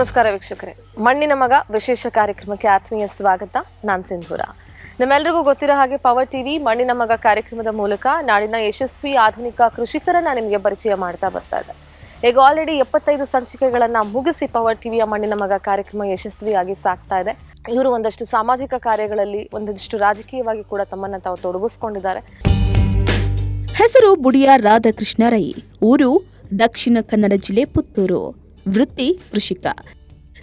ನಮಸ್ಕಾರ ವೀಕ್ಷಕರೇ. ಮಣ್ಣಿನ ಮಗ ವಿಶೇಷ ಕಾರ್ಯಕ್ರಮಕ್ಕೆ ಆತ್ಮೀಯ ಸ್ವಾಗತ. ನಾನ್ ಸಿಂಧೂರ. ನಮ್ಮೆಲ್ಲರಿಗೂ ಗೊತ್ತಿರೋ ಹಾಗೆ ಪವರ್ ಟಿವಿ ಮಣ್ಣಿನ ಮಗ ಕಾರ್ಯಕ್ರಮದ ಮೂಲಕ ನಾಡಿನ ಯಶಸ್ವಿ ಆಧುನಿಕ ಕೃಷಿಕರನ್ನ ನಿಮಗೆ ಪರಿಚಯ ಮಾಡ್ತಾ ಬರ್ತಾ ಇದೆ. ಈಗ ಆಲ್ರೆಡಿ ಎಪ್ಪತ್ತೈದು ಸಂಚಿಕೆಗಳನ್ನ ಮುಗಿಸಿ ಪವರ್ ಟಿವಿಯ ಮಣ್ಣಿನ ಮಗ ಕಾರ್ಯಕ್ರಮ ಯಶಸ್ವಿಯಾಗಿ ಸಾಗ್ತಾ ಇದೆ. ಇವರು ಒಂದಷ್ಟು ಸಾಮಾಜಿಕ ಕಾರ್ಯಗಳಲ್ಲಿ ಒಂದಷ್ಟು ರಾಜಕೀಯವಾಗಿ ಕೂಡ ತಮ್ಮನ್ನ ತಾವು ತೊಡಗಿಸ್ಕೊಂಡಿದ್ದಾರೆ. ಹೆಸರು ಬುಡಿಯ ರಾಧಾಕೃಷ್ಣ ರೈ. ಊರು ದಕ್ಷಿಣ ಕನ್ನಡ ಜಿಲ್ಲೆ ಪುತ್ತೂರು. ವೃತ್ತಿ ಕೃಷಿಕ.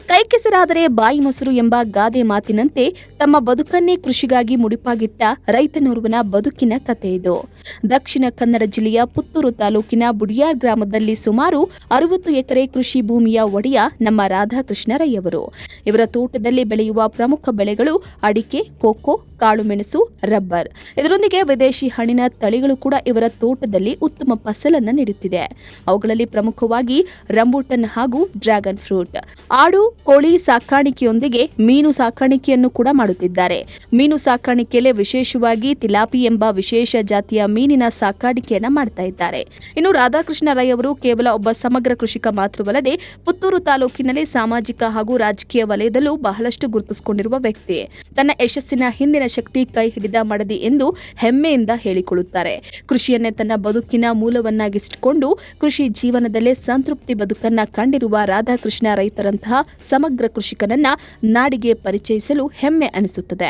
ಕೈಕೆಸರಾದರೆ ಬಾಯಿ ಮೊಸರು ಎಂಬ ಗಾದೆ ಮಾತಿನಂತೆ ತಮ್ಮ ಬದುಕನ್ನೇ ಕೃಷಿಗಾಗಿ ಮುಡಿಪಾಗಿಟ್ಟ ರೈತನೋರ್ವನ ಬದುಕಿನ ಕಥೆ ಇದು. ದಕ್ಷಿಣ ಕನ್ನಡ ಜಿಲ್ಲೆಯ ಪುತ್ತೂರು ತಾಲೂಕಿನ ಬುಡಿಯಾರ್ ಗ್ರಾಮದಲ್ಲಿ ಸುಮಾರು ಅರವತ್ತು ಎಕರೆ ಕೃಷಿ ಭೂಮಿಯ ಒಡೆಯ ನಮ್ಮ ರಾಧಾಕೃಷ್ಣ ರೈ ಅವರು ಇವರ ತೋಟದಲ್ಲಿ ಬೆಳೆಯುವ ಪ್ರಮುಖ ಬೆಳೆಗಳು ಅಡಿಕೆ, ಕೋಕೋ, ಕಾಳುಮೆಣಸು, ರಬ್ಬರ್. ಇದರೊಂದಿಗೆ ವಿದೇಶಿ ಹಣ್ಣಿನ ತಳಿಗಳು ಕೂಡ ಇವರ ತೋಟದಲ್ಲಿ ಉತ್ತಮ ಫಸಲನ್ನು ನೀಡುತ್ತಿದೆ. ಅವುಗಳಲ್ಲಿ ಪ್ರಮುಖವಾಗಿ ರಂಬೂಟನ್ ಹಾಗೂ ಡ್ರ್ಯಾಗನ್ ಫ್ರೂಟ್. ಆಡು ಕೋಳಿ ಸಾಕಾಣಿಕೆಯೊಂದಿಗೆ ಮೀನು ಸಾಕಾಣಿಕೆಯನ್ನು ಕೂಡ ಮಾಡುತ್ತಿದ್ದಾರೆ. ಮೀನು ಸಾಕಾಣಿಕೆಯಲ್ಲಿ ವಿಶೇಷವಾಗಿ ತಿಲಾಪಿ ಎಂಬ ವಿಶೇಷ ಜಾತಿಯ ಮೀನಿನ ಸಾಕಾಣಿಕೆಯನ್ನ ಮಾಡ್ತಾ ಇದ್ದಾರೆ. ಇನ್ನು ರಾಧಾಕೃಷ್ಣ ರೈ ಅವರು ಕೇವಲ ಒಬ್ಬ ಸಮಗ್ರ ಕೃಷಿಕ ಮಾತ್ರವಲ್ಲದೆ ಪುತ್ತೂರು ತಾಲೂಕಿನಲ್ಲಿ ಸಾಮಾಜಿಕ ಹಾಗೂ ರಾಜಕೀಯ ವಲಯದಲ್ಲೂ ಬಹಳಷ್ಟು ಗುರುತಿಸಿಕೊಂಡಿರುವ ವ್ಯಕ್ತಿ. ತನ್ನ ಯಶಸ್ಸಿನ ಹಿಂದಿನ ಶಕ್ತಿ ಕೈ ಹಿಡಿದ ಮಡದಿ ಎಂದು ಹೆಮ್ಮೆಯಿಂದ ಹೇಳಿಕೊಳ್ಳುತ್ತಾರೆ. ಕೃಷಿಯನ್ನೇ ತನ್ನ ಬದುಕಿನ ಮೂಲವನ್ನಾಗಿಸಿಕೊಂಡು ಕೃಷಿ ಜೀವನದಲ್ಲೇ ಸಂತೃಪ್ತಿ ಬದುಕನ್ನ ಕಂಡಿರುವ ರಾಧಾಕೃಷ್ಣ ರೈತರಂತಹ ಸಮಗ್ರ ಕೃಷಿಕನನ್ನ ನಾಡಿಗೆ ಪರಿಚಯಿಸಲು ಹೆಮ್ಮೆ ಅನಿಸುತ್ತದೆ.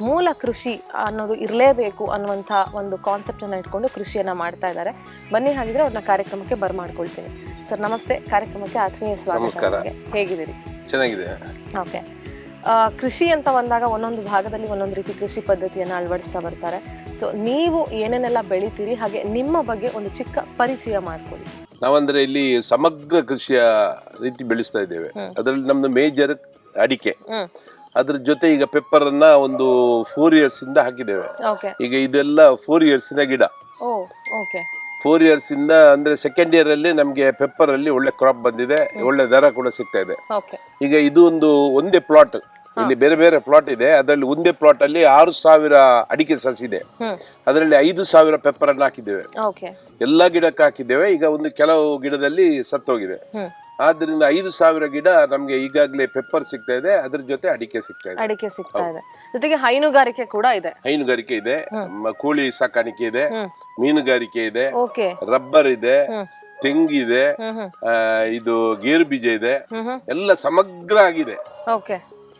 ಮೂಲ ಕೃಷಿ ಅನ್ನೋದು ಇರಲೇಬೇಕು ಅನ್ನುವಂಥ ಒಂದು ಕಾನ್ಸೆಪ್ಟ್ ಅನ್ನ ಇಟ್ಕೊಂಡು ಕೃಷಿಯನ್ನ ಮಾಡ್ತಾ ಇದ್ದಾರೆ. ಬನ್ನಿ ಹಾಗಿದ್ರೆ ಅವ್ರನ್ನ ಕಾರ್ಯಕ್ರಮಕ್ಕೆ ಬರ್ಮಾಡ್ಕೊಳ್ತೀನಿ. ಸರ್ ನಮಸ್ತೆ. ಕಾರ್ಯಕ್ರಮಕ್ಕೆ ಆತ್ಮೀಯ ಸ್ವಾಗತ. ಹೇಗಿದ್ದೀರಿ? ಚೆನ್ನಾಗಿದೆ. ಓಕೆ. ಕೃಷಿ ಅಂತ ಬಂದಾಗ ಒಂದೊಂದು ಭಾಗದಲ್ಲಿ ಒಂದೊಂದು ರೀತಿ ಕೃಷಿ ಪದ್ಧತಿಯನ್ನು ಅಳವಡಿಸ್ತಾ ಬರ್ತಾರೆ. ಸೊ ನೀವು ಏನೇನೆಲ್ಲ ಬೆಳಿತೀರಿ ಹಾಗೆ ನಿಮ್ಮ ಬಗ್ಗೆ ಒಂದು ಚಿಕ್ಕ ಪರಿಚಯ ಮಾಡ್ಕೊಳ್ಳಿ. ನಾವಂದ್ರೆ ಇಲ್ಲಿ ಸಮಗ್ರ ಕೃಷಿಯ ರೀತಿ ಬೆಳೆಸ್ತಾ ಇದ್ದೇವೆ. ಅದರಲ್ಲಿ ನಮ್ದು ಮೇಜರ್ ಅಡಿಕೆ. ಅದ್ರ ಜೊತೆ ಈಗ ಪೆಪ್ಪರ್ ಅನ್ನ ಒಂದು ಫೋರ್ ಇಯರ್ಸ್ ಇಂದ ಹಾಕಿದ್ದೇವೆ. ಈಗ ಇದೆಲ್ಲ ಫೋರ್ ಇಯರ್ಸ್ನ ಗಿಡ. ಫೋರ್ ಇಯರ್ಸ್ ಇಂದ ಅಂದ್ರೆ ಸೆಕೆಂಡ್ ಇಯರ್ ಅಲ್ಲಿ ನಮ್ಗೆ ಪೆಪ್ಪರ್ ಅಲ್ಲಿ ಒಳ್ಳೆ ಕ್ರಾಪ್ ಬಂದಿದೆ ಒಳ್ಳೆ ದರ ಕೂಡ ಸಿಗ್ತಾ ಇದೆ. ಈಗ ಇದು ಒಂದು ಒಂದೇ ಪ್ಲಾಟ್ ಇಲ್ಲಿ ಬೇರೆ ಬೇರೆ ಪ್ಲಾಟ್ ಇದೆ. ಅದರಲ್ಲಿ ಒಂದೇ ಪ್ಲಾಟ್ ಅಲ್ಲಿ ಆರು ಸಾವಿರ ಅಡಿಕೆ ಸಸಿ ಇದೆ ಅದರಲ್ಲಿ ಐದು ಸಾವಿರ ಪೆಪ್ಪರ್ ಅನ್ನು ಹಾಕಿದ್ದೇವೆ. ಎಲ್ಲ ಗಿಡಕ್ಕೆ ಹಾಕಿದ್ದೇವೆ. ಈಗ ಒಂದು ಕೆಲವು ಗಿಡದಲ್ಲಿ ಸತ್ತೋಗಿದೆ. ಆದ್ರಿಂದ ಐದು ಸಾವಿರ ಗಿಡ ನಮ್ಗೆ ಈಗಾಗಲೇ ಪೆಪ್ಪರ್ ಸಿಗ್ತಾ ಇದೆ. ಅದ್ರ ಜೊತೆ ಅಡಿಕೆ ಸಿಗ್ತಾ ಇದೆ. ಅಡಿಕೆ ಸಿಗ್ತಾ ಇದೆ. ಜೊತೆಗೆ ಹೈನುಗಾರಿಕೆ ಕೂಡ ಇದೆ. ಹೈನುಗಾರಿಕೆ ಇದೆ. ಕೋಳಿ ಸಾಕಾಣಿಕೆ ಇದೆ. ಮೀನುಗಾರಿಕೆ ಇದೆ. ರಬ್ಬರ್ ಇದೆ. ತೆಂಗಿದೆ. ಇದು ಗೇರು ಬೀಜ ಇದೆ ಎಲ್ಲ ಸಮಗ್ರ ಆಗಿದೆ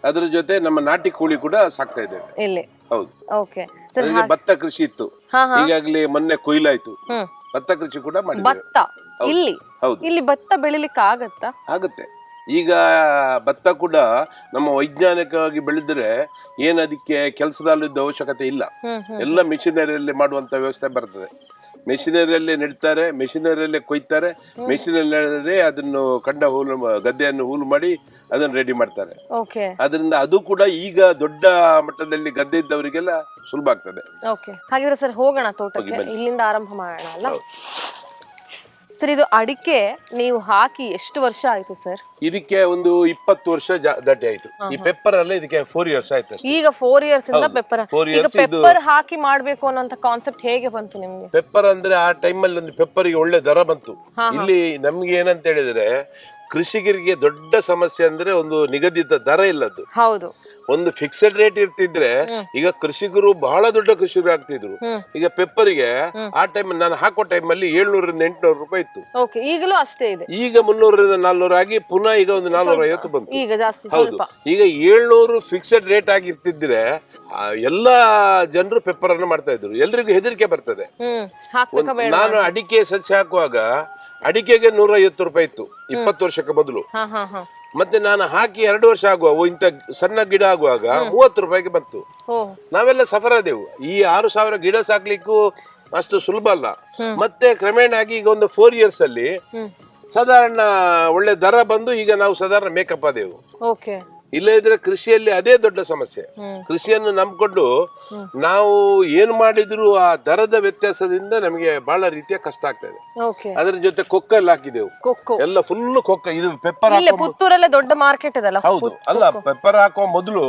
ಅದ್ರ ಜೊತೆ ನಮ್ಮ ನಾಟಿ ಕೋಳಿ ಕೂಡ ಸಾಕ್ತಾ ಇದ್ದೇವೆ. ಇಲ್ಲಿ? ಹೌದು. ಓಕೆ ಸರ್ ಭತ್ತ ಕೃಷಿ ಇತ್ತು. ಹಾ ಹಾ. ಈಗಾಗಲೇ ಮೊನ್ನೆ ಕೊಯ್ಲಾಯ್ತು. ಹ್ಮ್. ಭತ್ತ ಕೃಷಿ ಕೂಡ ಮಾಡಿದ್ದೇವೆ. ಭತ್ತ? ಇಲ್ಲಿ? ಹೌದು. ಇಲ್ಲಿ ಭತ್ತ ಬೆಳಿಲಿಕ್ಕೆ ಆಗತ್ತಾ? ಆಗುತ್ತೆ. ಈಗ ಭತ್ತ ಕೂಡ ನಮ್ಮ ವೈಜ್ಞಾನಿಕವಾಗಿ ಬೆಳೆದ್ರೆ ಏನು ಅದಕ್ಕೆ ಕೆಲಸದಲ್ಲಿದ್ದ ಅವಶ್ಯಕತೆ ಇಲ್ಲ. ಹ್ಮ್ ಹ್ಮ್ ಎಲ್ಲ ಮಿಷಿನರಿಯಲ್ಲಿ ಮಾಡುವಂತ ವ್ಯವಸ್ಥೆ ಬರ್ತದೆ. ಮೆಷಿನರಿಯಲ್ಲೇ ನೆಡ್ತಾರೆ ಮೆಷಿನರಿಯಲ್ಲೇ ಕೊಯ್ತಾರೆ ಮೆಷಿನಲ್ಲಿ ಅದನ್ನು ಕಂಡ ಹೂಲು ಗದ್ದೆಯನ್ನು ಹೂಲು ಮಾಡಿ ಅದನ್ನು ರೆಡಿ ಮಾಡ್ತಾರೆ. ಓಕೆ. ಅದರಿಂದ ಅದು ಕೂಡ ಈಗ ದೊಡ್ಡ ಮಟ್ಟದಲ್ಲಿ ಗದ್ದೆ ಇದ್ದವರಿಗೆಲ್ಲ ಸುಲಭ ಆಗ್ತದೆ. ಓಕೆ. ಹಾಗಿದ್ರೆ ಸರ್ ಹೋಗೋಣ ತೋಟಕ್ಕೆ. ಇಲ್ಲಿಂದ ಆರಂಭ ಮಾಡೋಣ ಅಲ್ಲ? ಸರ್ ಇದು ಅಡಿಕೆ ನೀವು ಹಾಕಿ ಎಷ್ಟು ವರ್ಷ ಆಯ್ತು ಸರ್ ಇದಕ್ಕೆ ಒಂದು ಇಪ್ಪತ್ತು ವರ್ಷ ಜಾ- ದಾಟಿ ಆಯ್ತು. ಈ ಪೆಪ್ಪರ್ ಅಲ್ಲೇ ಇದಕ್ಕೆ ಫೋರ್ ಇಯರ್ಸ್ ಆಯ್ತು ಅಷ್ಟೇ. ಈಗ ಫೋರ್ ಇಯರ್ಸ್ ಇಂದ ಹೌದು. ಪೆಪ್ಪರ್. Four ಈಗ years ಇದು- ಪೆಪ್ಪರ್ ಹಾಕಿ ಮಾಡ್ಬೇಕು ಅನ್ನೋಂತ ಕಾನ್ಸೆಪ್ಟ್ ಹೇಗೆ ಬಂತು ನಿಮ್ಗೆ? ಪೆಪ್ಪರ್ ಅಂದ್ರೆ ಆ ಟೈಮಲ್ಲಿ ಒಂದು ಪೆಪ್ಪರ್ಗೆ ಒಳ್ಳೆ ದರ ಬಂತು. ಇಲ್ಲಿ ನಮ್ಗೆ ಏನಂತ ಹೇಳಿದ್ರೆ ಕೃಷಿಕರಿಗೆ ದೊಡ್ಡ ಸಮಸ್ಯೆ ಅಂದ್ರೆ ಒಂದು ನಿಗದಿತ ದರ ಇಲ್ಲದ್ದು. ಹೌದು. ಒಂದು ಫಿಕ್ಸೆಡ್ ರೇಟ್ ಇರ್ತಿದ್ರೆ ಈಗ ಕೃಷಿಕರು ಬಹಳ ದೊಡ್ಡ ಕೃಷಿಕರು ಆಗ್ತಿದ್ರು. ಈಗ ಪೆಪ್ಪರಿಗೆ ಆ ಟೈಮ್ ನಾನು ಹಾಕೋ ಟೈಮ್ ಅಲ್ಲಿ ಏಳ್ನೂರಿಂದ ಎಂಟುನೂರು ರೂಪಾಯಿ ಇತ್ತು. ಓಕೆ ಈಗಲೂ ಅಷ್ಟೇ ಇದೆ. ಈಗ ಮುನ್ನೂರರಿಂದ ನಾಲ್ನೂರು ಆಗಿ ಪುನಃ ಈಗ ಒಂದು ನಾಲ್ನೂರ ಐವತ್ತು ಬಂತು. ಈಗ ಜಾಸ್ತಿ ಹೌದು. ಈಗ ಏಳ್ನೂರು ಫಿಕ್ಸೆಡ್ ರೇಟ್ ಆಗಿರ್ತಿದ್ರೆ ಇರ್ತಿದ್ರೆ ಎಲ್ಲಾ ಜನರು ಪೆಪ್ಪರ್ ಅನ್ನು ಮಾಡ್ತಾ ಇದ್ರು. ಎಲ್ರಿಗೂ ಹೆದರಿಕೆ ಬರ್ತದೆ. ನಾನು ಅಡಿಕೆ ಸಸ್ಯ ಹಾಕುವಾಗ ಅಡಿಕೆಗೆ ನೂರ ಐವತ್ತು ರೂಪಾಯಿ ಇತ್ತು ಇಪ್ಪತ್ತು ವರ್ಷಕ್ಕೆ ಮೊದಲು. ಮತ್ತೆ ನಾನು ಹಾಕಿ ಎರಡು ವರ್ಷ ಆಗುವ ಇಂಥ ಸಣ್ಣ ಗಿಡ ಆಗುವಾಗ ಮೂವತ್ತು ರೂಪಾಯಿಗೆ ಬಂತು. ನಾವೆಲ್ಲ ಸಫರ್ ಆದೆವು. ಈ ಆರು ಸಾವಿರ ಗಿಡ ಸಾಕ್ಲಿಕ್ಕೂ ಅಷ್ಟು ಸುಲಭ ಅಲ್ಲ. ಮತ್ತೆ ಕ್ರಮೇಣ ಆಗಿ ಈಗ ಒಂದು ಫೋರ್ ಇಯರ್ಸ್ ಅಲ್ಲಿ ಸಾಧಾರಣ ಒಳ್ಳೆ ದರ ಬಂದು ಈಗ ನಾವು ಸಾಧಾರಣ ಮೇಕಪ್ ಆದೆವು. ಇಲ್ಲ ಇದ್ರೆ ಕೃಷಿಯಲ್ಲಿ ಅದೇ ದೊಡ್ಡ ಸಮಸ್ಯೆ. ಕೃಷಿಯನ್ನು ನಂಬಿಕೊಂಡು ನಾವು ಏನು ಮಾಡಿದ್ರು ಆ ದರದ ವ್ಯತ್ಯಾಸದಿಂದ ನಮಗೆ ಬಹಳ ರೀತಿಯ ಕಷ್ಟ ಆಗ್ತಾ ಇದೆ. ಅದರ ಜೊತೆ ಎಲ್ಲ ಹಾಕಿದೆವು. ಕೊಕ್ಕೋ. ಎಲ್ಲ ಫುಲ್ ಕೊಕ್ಕ. ಇದು ಪೆಪ್ಪರ್ ಪುತ್ತೂರಲ್ಲೇ ದೊಡ್ಡ ಮಾರ್ಕೆಟ್ ಇದಲ್ಲ ಹೌದು. ಅಲ್ಲ ಪೆಪ್ಪರ್ ಹಾಕುವ ಮೊದಲು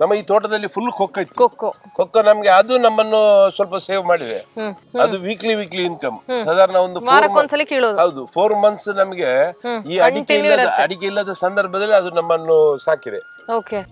ನಮ್ಮ ಈ ತೋಟದಲ್ಲಿ ಫುಲ್ ಕೊಕ್ಕ ಇತ್ತು. ಕೊಕ್ಕೋ. ಕೊಕ್ಕ ನಮ್ಗೆ ಅದು ನಮ್ಮನ್ನು ಸ್ವಲ್ಪ ಸೇವ್ ಮಾಡಿದೆ. ಅದು ವೀಕ್ಲಿ ವೀಕ್ಲಿ ಇನ್ಕಮ್ ಸಾಧಾರಣ ಒಂದು ಹೌದು. ಫೋರ್ ಮಂತ್ಸ್ ನಮಗೆ ಈ ಅಡಿಕೆ ಇಲ್ಲದ ಅಡಿಕೆ ಇಲ್ಲದ ಸಂದರ್ಭದಲ್ಲಿ ಅದು ನಮ್ಮನ್ನು ಸಾಕಿದೆ. ಓಕೆ.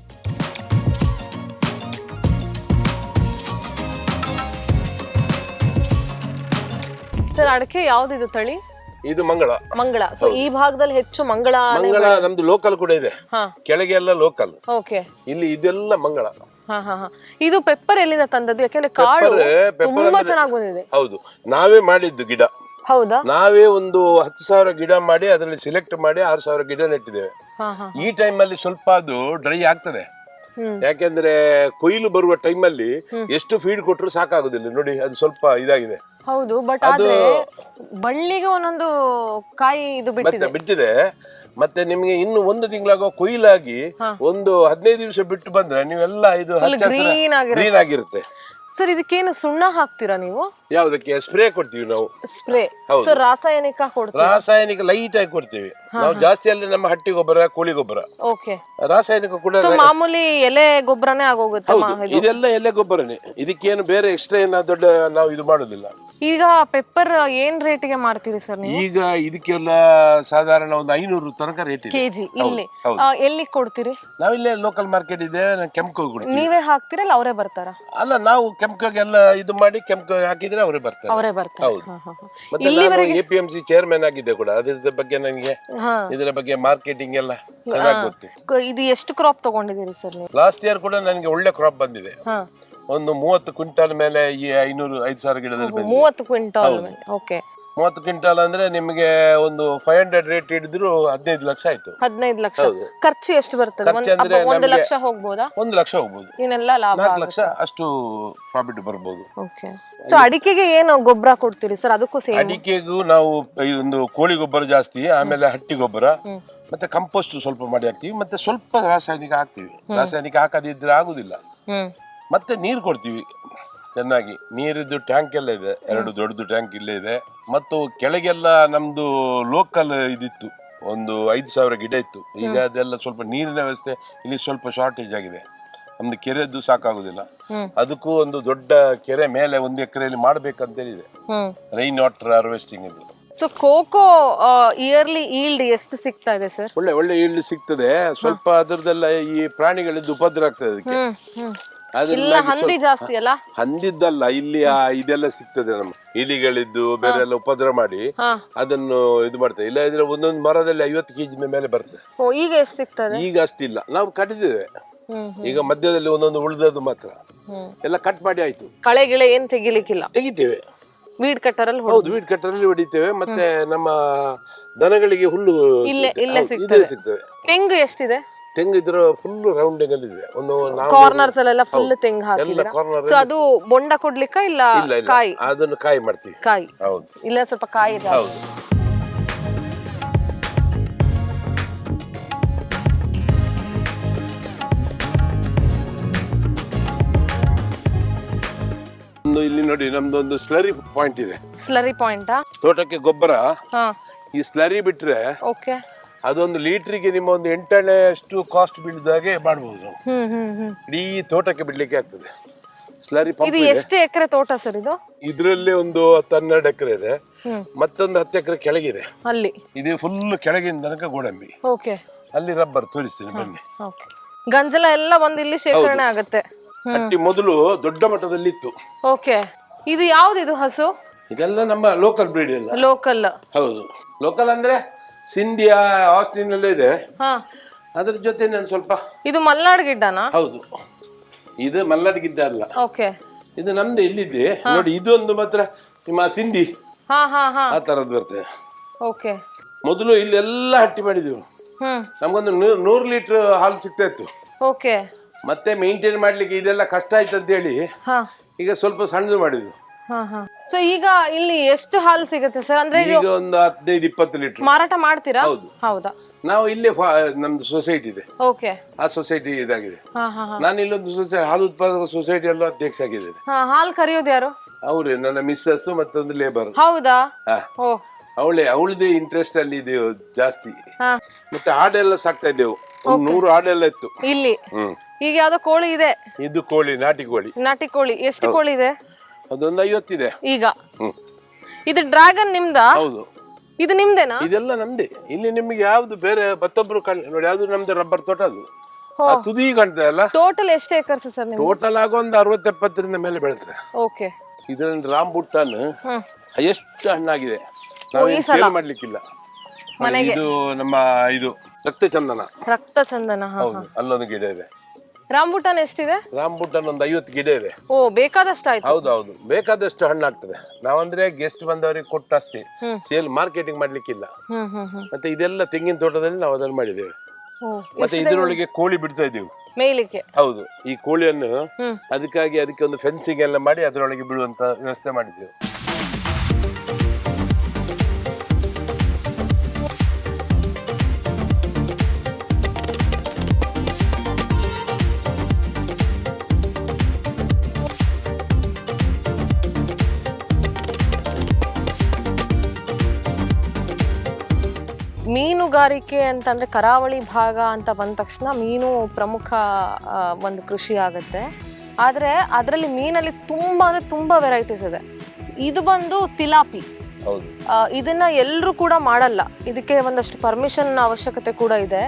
ಸರ್ ಅಡಕೆ ಯಾವ್ದಿದು ತಳಿ? ಇದು ಮಂಗಳ. ಮಂಗಳ. ಸೊ ಈ ಭಾಗದಲ್ಲಿ ಹೆಚ್ಚು ಮಂಗಳ ಮಂಗಳ ನಮ್ದು ಲೋಕಲ್ ಕೂಡ ಇದೆ. ಹಾ. ಕೆಳಗೆ ಎಲ್ಲ ಲೋಕಲ್ ಓಕೆ. ಇಲ್ಲಿ ಇದೆಲ್ಲ ಮಂಗಳ. ಹಾ ಹಾ ಹಾ. ಇದು ಪೆಪ್ಪರ್ ಎಲ್ಲಿಂದ ತಂದದ್ದು? ಯಾಕಂದ್ರೆ ಪೆಪ್ಪರ್ ತುಂಬಾ ಅಂದ್ರೆ- ಚೆನ್ನಾಗಿ ಬಂದಿದೆ. ಹೌದು. ನಾವೇ ಮಾಡಿದ್ದು ಗಿಡ. ಹೌದಾ? ನಾವೇ ಒಂದು ಹತ್ತು ಸಾವಿರ ಗಿಡ ಮಾಡಿ ಅದರಲ್ಲಿ ಸಿಲೆಕ್ಟ್ ಮಾಡಿ ಆರು ಸಾವಿರ ಗಿಡ ನೆಟ್ಟಿದ್ದೇವೆ. ಈ ಟೈಮಲ್ಲಿ ಅಲ್ಲಿ ಸ್ವಲ್ಪ ಅದು ಡ್ರೈ ಆಗ್ತದೆ. ಯಾಕೆಂದ್ರೆ ಕೊಯ್ಲು ಬರುವ ಟೈಮಲ್ಲಿ ಎಷ್ಟು ಫೀಡ್ ಕೊಟ್ಟರು ಸಾಕಾಗುದಿಲ್ಲ. ನೋಡಿ ಅದು ಸ್ವಲ್ಪ ಇದಾಗಿದೆ. ಹೌದು ಬಟ್ ಅದು ಬಳ್ಳಿಗೆ ಒಂದೊಂದು ಕಾಯಿ ಇದು ಬಿಟ್ಟಿದೆ. ಬಿಟ್ಟಿದೆ. ಮತ್ತೆ ನಿಮಗೆ ಇನ್ನು ಒಂದು ತಿಂಗಳಾಗೋ ಕೊಯ್ಲಾಗಿ ಒಂದು ಹದಿನೈದು ದಿವಸ ಬಿಟ್ಟು ಬಂದ್ರೆ ನೀವೆಲ್ಲ ಇದು ಹಚ್ಚ ಗ್ರೀನ್ ಆಗಿರುತ್ತೆ. ಸರ್ ಇದಕ್ಕೇನು ಸುಣ್ಣ ಹಾಕ್ತೀರಾ ನೀವು? ಯಾವ್ದಕ್ಕೆ? ಸ್ಪ್ರೇ ಕೊಡ್ತೀವಿ ನಾವು. ಸ್ಪ್ರೇ. ಸರ್ ರಾಸಾಯನಿಕ ಕೊಡ್ತೀರಾ? ರಾಸಾಯನಿಕ ಲೈಟ್ ಆಗಿ ಕೊಡ್ತೀವಿ. ನಾವು ಜಾಸ್ತಿ ಅಲ್ಲಿ ನಮ್ಮ ಹಟ್ಟಿ ಗೊಬ್ಬರ ಕೋಳಿ ಗೊಬ್ಬರ. ಓಕೆ ರಾಸಾಯನಿಕ ಕೂಡ ಸೊ ಮಾಮೂಲಿ ಎಲೆ ಗೊಬ್ಬರನೇ ಆಗೋಗುತ್ತೆ ಹೌದು. ಇದೆಲ್ಲ ಎಲೆ ಗೊಬ್ಬರನೇ. ಇದಕ್ಕೇನು ಬೇರೆ ಎಕ್ಸ್ಟ್ರಾ ಏನ ದೊಡ್ಡ ನಾವು ಇದು ಮಾಡುದಿಲ್ಲ. ಈಗ ಪೆಪ್ಪರ್ ಏನ್ ರೇಟ್ಗೆ ಮಾಡ್ತೀರಿ ಸರ್ ನೀವು? ಈಗ ಇದಕ್ಕೆಲ್ಲ ಸಾಧಾರಣ ಒಂದು ಐನೂರು ತನಕ ರೇಟ್ ಇದೆ. ಕೆಜಿ ಇಲ್ಲಿ ಹೌದು. ಆ, ಎಲ್ಲಿ ಕೊಡ್ತೀರಿ? ನಾವಿಲ್ಲೇ ಲೋಕಲ್ ಮಾರ್ಕೆಟ್ ಇದೆ ಕೆಂಪು ಕೊಡ್ತೀವಿ ನೀವೇ ಹಾಕ್ತೀರಲ್ಲ ಅವರೇ ಬರ್ತಾರ? ಅಲ್ಲ ನಾವು ಕೆಂಪುಗೆಲ್ಲ ಇದು ಮಾಡಿ ಕೆಂಪು ಹಾಕಿದ್ರೆ ಅವರೇ ಬರ್ತಾರೆ. ಅವರೇ ಬರ್ತಾರೆ. ಹೌದು. ಹಾ, ಹಾ, ಹಾ. ಮತ್ತೆ ನಾನು A P M C chairman ಆಗಿದ್ದೆ ಕೂಡ. ಅದ್ರ ಬಗ್ಗೆ ನನಗೆ ಹಾ. ಇದರ ಬಗ್ಗೆ ಮಾರ್ಕೆಟಿಂಗ್ ಎಲ್ಲ ಚೆನ್ನಾಗಿ ಗೊತ್ತು. ಕ- ಇದು ಎಷ್ಟು ಕ್ರಾಪ್ ತಗೊಂಡಿದ್ದೀರಿ ಸರ್ ನೀವು? ಲಾಸ್ಟ್ ಇಯರ್ ಕೂಡ ನನಗೆ ಒಳ್ಳೆ ಕ್ರಾಪ್ ಬಂದಿದೆ. ಹಾ. ಒಂದು ಮೂವತ್ತು ಕ್ವಿಂಟಾಲ್ ಮೇಲೆ ಈ ಐನೂರು ಐದು ಸಾವಿರ ಗಿಡದಲ್ಲಿ ಬಂದಿದೆ. ಮೂವತ್ತು ಕ್ವಿಂಟಾಲ್ ಓಕೆ. ಮೂವತ್ತು ಕ್ವಿಂಟಾಲ್ ಅಂದ್ರೆ ನಿಮಗೆ ಒಂದು ಫೈವ್ ಹಂಡ್ರೆಡ್ ರೇಟ್ ಹಿಡಿದ್ರು ಹದಿನೈದು ಲಕ್ಷ ಆಯ್ತು. ಹದಿನೈದು ಲಕ್ಷ. ಖರ್ಚು ಎಷ್ಟು ಬರ್ತದೆ? ಖರ್ಚು ಒಂದ್- ಅಂದ್ರೆ ಒಂದು ನಮ್ಗೆ- ಲಕ್ಷ ಹೋಗ್ಬೋದಾ? ಒಂದು ಲಕ್ಷ ಹೋಗ್ಬೋದು. ಇನ್ನೆಲ್ಲ ಲಾಭ ನಾಲ್ಕು ಲಕ್ಷ ಅಷ್ಟು ಪ್ರಾಫಿಟ್ ಬರ್ಬೋದು. ಓಕೆ. ಸೊ ಅಡಿಕೆಗೆ ಏನು ಗೊಬ್ಬರ ಕೊಡ್ತೀರಿ ಸರ್? ಅದಕ್ಕೂ ಸೇಮ್? ಅಡಿಕೆಗೂ ನಾವು ಈ ಒಂದು ಕೋಳಿ ಗೊಬ್ಬರ ಜಾಸ್ತಿ ಆಮೇಲೆ ಹಟ್ಟಿ ಗೊಬ್ಬರ ಮತ್ತೆ ಕಂಪೋಸ್ಟ್ ಸ್ವಲ್ಪ ಮಾಡಿ ಹಾಕ್ತಿವಿ ಮತ್ತೆ ಸ್ವಲ್ಪ ರಾಸಾಯನಿಕ ಹಾಕ್ತಿವಿ. ರಾಸಾಯನಿಕ ಹಾಕದಿದ್ರೆ ಆಗುದಿಲ್ಲ. ಹ್ಮ್. ಮತ್ತೆ ನೀರು ಕೊಡ್ತೀವಿ. ಚೆನ್ನಾಗಿ. ನೀರಿದ್ದು ಟ್ಯಾಂಕ್ ಎಲ್ಲ ಇದೆ. ಎರಡು ದೊಡ್ಡದು ಟ್ಯಾಂಕ್ ಇಲ್ಲೇ ಇದೆ. ಮತ್ತು ಕೆಳಗೆಲ್ಲ ನಮ್ದು ಲೋಕಲ್ ಇದಿತ್ತು. ಒಂದು ಐದು ಸಾವಿರ ಗಿಡ ಇತ್ತು. ಈಗ ಅದೆಲ್ಲ ಸ್ವಲ್ಪ ನೀರಿನ ವ್ಯವಸ್ಥೆ ಇಲ್ಲಿ ಸ್ವಲ್ಪ ಶಾರ್ಟೇಜ್ ಆಗಿದೆ. ನಮ್ದು ಕೆರೆದ್ದು ಸಾಕಾಗುದಿಲ್ಲ. ಅದಕ್ಕೂ ಒಂದು ದೊಡ್ಡ ಕೆರೆ ಮೇಲೆ ಒಂದು ಎಕರೆಯಲ್ಲಿ ಮಾಡ್ಬೇಕಂತೇಳಿದೆ. ರೈನ್ ವಾಟರ್ ಹಾರ್ವೆಸ್ಟಿಂಗ್ ಇದು. ಸೊ ಕೋಕೋ ಇಯರ್ಲಿ ಈಲ್ಡ್ ಎಷ್ಟು ಸಿಗ್ತಾ ಇದೆ ಸರ್ ಒಳ್ಳೆ ಒಳ್ಳೆ ಈಲ್ಡ್ ಸಿಗ್ತದೆ. ಸ್ವಲ್ಪ ಅದರದೆಲ್ಲ ಈ ಪ್ರಾಣಿಗಳಿದ್ದು ಉಪದ್ರ ಆಗ್ತದೆ ಅದಕ್ಕೆ. ಇಲ್ಲ ಹಂದಿ ಜಾಸ್ತಿ ಅಲ್ಲ? ಹಂದಿದ್ದಲ್ಲ ಇಲ್ಲಿ ಆ ಇದೆಲ್ಲ ಸಿಗ್ತದೆ ನಮ್ಮ ಇಲಿಗಳಿದ್ದು ಬೇರೆ ಎಲ್ಲ ಉಪದ್ರ ಮಾಡಿ ಅದನ್ನು ಇದು ಮಾಡ್ತೇವೆ. ಇಲ್ಲ ಇದ್ರೆ ಒಂದೊಂದು ಮರದಲ್ಲಿ ಐವತ್ತು ಕೆಜಿ ಮೇಲೆ ಬರ್ತದೆ. ಓ ಈಗ ಎಷ್ಟು ಸಿಗ್ತದೆ? ಈಗ ಅಷ್ಟಿಲ್ಲ. ನಾವು ಕಟ್ಟಿದ್ದೇವೆ. ಈಗ ಮಧ್ಯದಲ್ಲಿ ಒಂದೊಂದು ಉಳಿದದ್ದು ಮಾತ್ರ. ಎಲ್ಲ ಕಟ್ ಮಾಡಿ ಆಯ್ತು. ಕಳೆ ಗಿಳೆ ಏನ್ ತೆಗಿಲಿಕ್ಕಿಲ್ಲ? ತೆಗಿತೇವೆ. ವೀಡ್ ಕಟ್ಟರಲ್ಲಿ ಹೌದು ವೀಡ್ ಕಟ್ಟರಲ್ಲಿ ಹೊಡಿತೇವೆ. ಮತ್ತೆ ನಮ್ಮ ದನಗಳಿಗೆ ಹುಲ್ಲು ಇಲ್ಲೇ-. ಇಲ್ಲೇ ಸಿಗ್ತದೆ. ಸಿಗ್ತದೆ. ತೆಂಗು ಎಷ್ಟಿದೆ? ತೆಂಗು ಇದ್ರ ಫುಲ್ ರೌಂಡಿಂಗ್ ಅಲ್ಲಿ ಇದೆ. ಒಂದು ನಾವು ಕಾರ್ನರ್ಸ್ ಅಲ್ಲೆಲ್ಲ ಫುಲ್ ತೆಂಗು ಹಾಕಿದ್ದೀರಾ? ಎಲ್ಲ ಕಾರ್ನರ್ ಸೊ ಅದು ಬೊಂಡ ಕೊಡ್ಲಿಕ್ಕ ಇಲ್ಲ ಇಲ್ಲ ಇಲ್ಲ. ಕಾಯಿ? ಅದನ್ನ ಕಾಯಿ ಮಾಡ್ತೀವಿ. ಕಾಯಿ. ಹೌದು. ಇಲ್ಲ ಸ್ವಲ್ಪ ಕಾಯಿ ಇದೆ. ಹೌದು. ಒಂದು ಇಲ್ಲಿ ನೋಡಿ ನಮ್ದು ಒಂದು ಸ್ಲರಿ ಪಾಯಿಂಟ್ ಇದೆ ಸ್ಲರಿ ಪಾಯಿಂಟಾ ತೋಟಕ್ಕೆ ಗೊಬ್ಬರ. ಹಾ. ಈ ಸ್ಲರಿ ಬಿಟ್ರೆ ಓಕೆ ಅದೊಂದು ಲೀಟ್ರಿಗೆ ನಿಮ್ಮ ಒಂದು ಎಂಟನೇ ಅಷ್ಟು ಕಾಸ್ಟ್ ಬೀಳಿದಾಗೆ ಮಾಡ್ಬೋದು ನಾವು. ಹ್ಮ್ ಹ್ಮ್ ಹ್ಮ್. ಇಡೀ ತೋಟಕ್ಕೆ ಬಿಡ್ಲಿಕ್ಕೆ ಆಗ್ತದೆ. ಸ್ಲರಿ ಪಂಪ್ ಇದು ಎಷ್ಟು ಎಕರೆ ತೋಟ ಸರ್ ಇದು? ಇದರಲ್ಲಿ ಒಂದು ಹತ್ತು ಹನ್ನೆರಡು ಎಕರೆ ಇದೆ. ಹ್ಮ್. ಮತ್ತೊಂದು ಹತ್ತು ಎಕರೆ ಕೆಳಗಿದೆ. ಅಲ್ಲಿ? ಇದು ಫುಲ್ ಕೆಳಗಿನ ತನಕ ಗೋಡಂಬಿ ಓಕೆ. ಅಲ್ಲಿ ರಬ್ಬರ್ ತೋರಿಸ್ತೀನಿ ಬನ್ನಿ. ಓಕೆ. ಗಂಜಲ ಎಲ್ಲ ಬಂದು ಇಲ್ಲಿ ಶೇಖರಣೆ ಆಗುತ್ತೆ. ಅಟ್ಟಿ ಮೊದಲು ದೊಡ್ಡ ಮಟ್ಟದಲ್ಲಿ ಇತ್ತು. ಓಕೆ. ಇದು ಯಾವ್ದು ಇದು ಹಸು? ಇದೆಲ್ಲ ನಮ್ಮ ಲೋಕಲ್ ಬ್ರೀಡ್ ಎಲ್ಲ. ಲೋಕಲ್ ಹೌದು. ಲೋಕಲ್ ಅಂದ್ರೆ? ಸಿಂಧಿಯಾ ಆಸ್ಟಿನ್ ಎಲ್ಲ ಇದೆ. ಹಾ. ಅದ್ರ ಜೊತೆ ನಾನು ಸ್ವಲ್ಪ. ಇದು ಮಲ್ನಾಡ್ ಗಿಡ್ಡನಾ? ಹೌದು. ಇದು ಮಲ್ನಾಡ್ ಗಿಡ್ಡ ಅಲ್ಲ. ಓಕೆ. ಇದು ನಮ್ದು ಇಲ್ಲಿದೆ ನೋಡಿ ಇದೊಂದು ಮಾತ್ರ ನಿಮ್ಮ ಸಿಂಧಿ. ಹಾ ಹಾ ಹಾ. ಆ ತರದ್ ಬರ್ತದೆ. ಓಕೆ. ಮೊದಲು ಇಲ್ಲೆಲ್ಲ ಹಟ್ಟಿ ಮಾಡಿದೆವು. ಹ್ಮ್. ನಮ್ಗೊಂದು ನೂರು ಲೀಟರ್ ಹಾಲು ಸಿಗ್ತಾ ಇತ್ತು. ಓಕೆ. ಮತ್ತೆ ಮೇಂಟೈನ್ ಮಾಡ್ಲಿಕ್ಕೆ ಇದೆಲ್ಲ ಕಷ್ಟ ಆಯ್ತು ಅಂತ ಹೇಳಿ ಹಾ. ಈಗ ಸ್ವಲ್ಪ ಸಣ್ಣದು ಮಾಡಿದ್ವು. ಸೊ ಈಗ ಇಲ್ಲಿ ಎಷ್ಟು ಹಾಲು ಸಿಗುತ್ತೆ ಸರ್ ಅಂದ್ರೆ ಇದು ಈಗ ಒಂದು ಹದಿನೈದು ಇಪ್ಪತ್ತು ಲೀಟರ್ ಮಾರಾಟ ಮಾಡ್ತೀರಾ? ಹೌದು. ಹೌದಾ? ನಾವು ಇಲ್ಲೇ ಫಾ- ನಮ್ದು ಸೊಸೈಟಿ ಇದೆ. ಓಕೆ ಆ ಸೊಸೈಟಿ ಇದಾಗಿದೆ. ಹಾ ಹಾ ಹಾ. ನಾನು ಇಲ್ಲೊಂದು ಸೊಸೈಟಿ ಹಾಲು ಉತ್ಪಾದಕ ಸೊಸೈಟಿಯಲ್ಲೂ ಅಧ್ಯಕ್ಷ ಆಗಿದ್ದೇನೆ. ಹಾ ಹಾಲು ಕರೆಯೋದು ಯಾರು? ಅವರೇ ನನ್ನ ಮಿಸ್ಸಸ್ ಮತ್ತೊಂದು ಲೇಬರ್ ಹೌದಾ? ಹಾ. ಓ. ಅವಳೆ ಅವಳದೇ ಇಂಟ್ರೆಸ್ಟ್ ಅಲ್ಲಿ ಇದೆ ಜಾಸ್ತಿ. ಹಾ. ಮತ್ತೆ ಹಾಡೆಲ್ಲ ಸಾಕ್ತಾ ಇದ್ದೆವು. ಒಂದು ನೂರು ಹಾಡೆಲ್ಲ ಇತ್ತು. ಇಲ್ಲಿ? ಹ್ಮ್. ಈಗ ಯಾವ್ದೋ ಕೋಳಿ ಇದೆ. ಇದು ಕೋಳಿ ನಾಟಿ ಕೋಳಿ. ನಾಟಿ ಕೋಳಿ. ಎಷ್ಟು ಕೋಳಿ ಇದೆ? ಅದೊಂದು ಐವತ್ತಿದೆ. ಈಗ. ಹ್ಮ್. ಇದು ಡ್ರ್ಯಾಗನ್ ನಿಮ್ದ? ಹೌದು. ಇದು ನಿಮ್ದೇನಾ? ಇದೆಲ್ಲ ನಮ್ದೇ. ಇಲ್ಲಿ ನಿಮ್ಗೆ ಯಾವ್ದು ಬೇರೆ ಮತ್ತೊಬ್ರು ಕಣ್ ನೋಡಿ ಯಾವ್ದು ನಮ್ದು ರಬ್ಬರ್ ತೋಟ ಅದು. ಆ ತುದಿ ಕಾಣ್ತದೆ ಅಲ್ಲ? ಟೋಟಲ್ ಎಷ್ಟು ಏಕರ್ಸ್ ಸರ್ ಟೋಟಲ್ ಆಗ ಒಂದು ಅರವತ್ತೆಪ್ಪತ್ತರಿಂದ ಮೇಲೆ ಬೆಳೆದ್ರೆ. ಓಕೆ. ಇದರಲ್ಲಿ ರಾಂಬುಟ್ಟಾನ್ ಹ್ಮ್. ಹೈಯೆಸ್ಟ್ ಹಣ್ಣಾಗಿದೆ? ನಾವು ಸಲ? ಮಾಡ್ಲಿಕ್ಕಿಲ್ಲ. ಇದು ನಮ್ಮ ಇದು ರಕ್ತ ಚಂದನ ರಕ್ತ ಚಂದನ ಹಾ. ಹೌದು ಅಲ್ಲೊಂದು ಗಿಡ ಇದೆ. ರಾಂಬುಟಾನ್ ಎಷ್ಟಿದೆ? ರಾಂಬುಟ್ಟಾನ್ ಒಂದು ಐವತ್ತು ಗಿಡ ಇದೆ. ಓ ಬೇಕಾದಷ್ಟು ಆಯ್ತು ಹೌದೌದು. ಹೌದು ಬೇಕಾದಷ್ಟು ಹಣ್ಣಾಗ್ತದೆ ನಾವಂದ್ರೆ ಗೆಸ್ಟ್ ಬಂದವರಿಗೆ ಕೊಟ್ಟು ಅಷ್ಟೇ ಸೇಲ್ ಮಾರ್ಕೆಟಿಂಗ್ ಮಾಡ್ಲಿಕ್ಕಿಲ್ಲ. ಹ್ಮ್ ಹ್ಮ್ ಹ್ಮ್. ಮತ್ತೆ ಇದೆಲ್ಲ ತೆಂಗಿನ ತೋಟದಲ್ಲಿ ನಾವು ಅದನ್ನು ಮಾಡಿದ್ದೇವೆ. ಓ ಮತ್ತೆ ಇದರೊಳಗೆ ಕೋಳಿ ಬಿಡ್ತಾ ಇದ್ದೀವಿ. ಮೇಯ್ಲಿಕ್ಕೆ? ಹೌದು. ಈ ಕೋಳಿಯನ್ನು ಹ್ಮ್. ಅದಕ್ಕಾಗಿ ಅದಕ್ಕೆ ಒಂದು ಫೆನ್ಸಿಂಗ್ ಎಲ್ಲ ಮಾಡಿ ಅದರೊಳಗೆ ಬಿಡುವಂತ ವ್ಯವಸ್ಥೆ ಮಾಡಿದ್ದೇವೆ. ಮೀನುಗಾರಿಕೆ ಅಂತಂದ್ರೆ ಕರಾವಳಿ ಭಾಗ ಅಂತ ಬಂದ ತಕ್ಷಣ ಮೀನು ಪ್ರಮುಖ ಒಂದು ಕೃಷಿ ಆಗುತ್ತೆ. ಆದ್ರೆ ಅದರಲ್ಲಿ ಮೀನಲ್ಲಿ ತುಂಬಾ ಅಂದ್ರೆ ತುಂಬಾ ವೆರೈಟೀಸ್ ಇದೆ. ಇದು ಬಂದು ತಿಲಾಪಿ. ಇದನ್ನ ಎಲ್ಲರೂ ಕೂಡ ಮಾಡಲ್ಲ. ಇದಕ್ಕೆ ಒಂದಷ್ಟು ಪರ್ಮಿಷನ್ ಅವಶ್ಯಕತೆ ಕೂಡ ಇದೆ.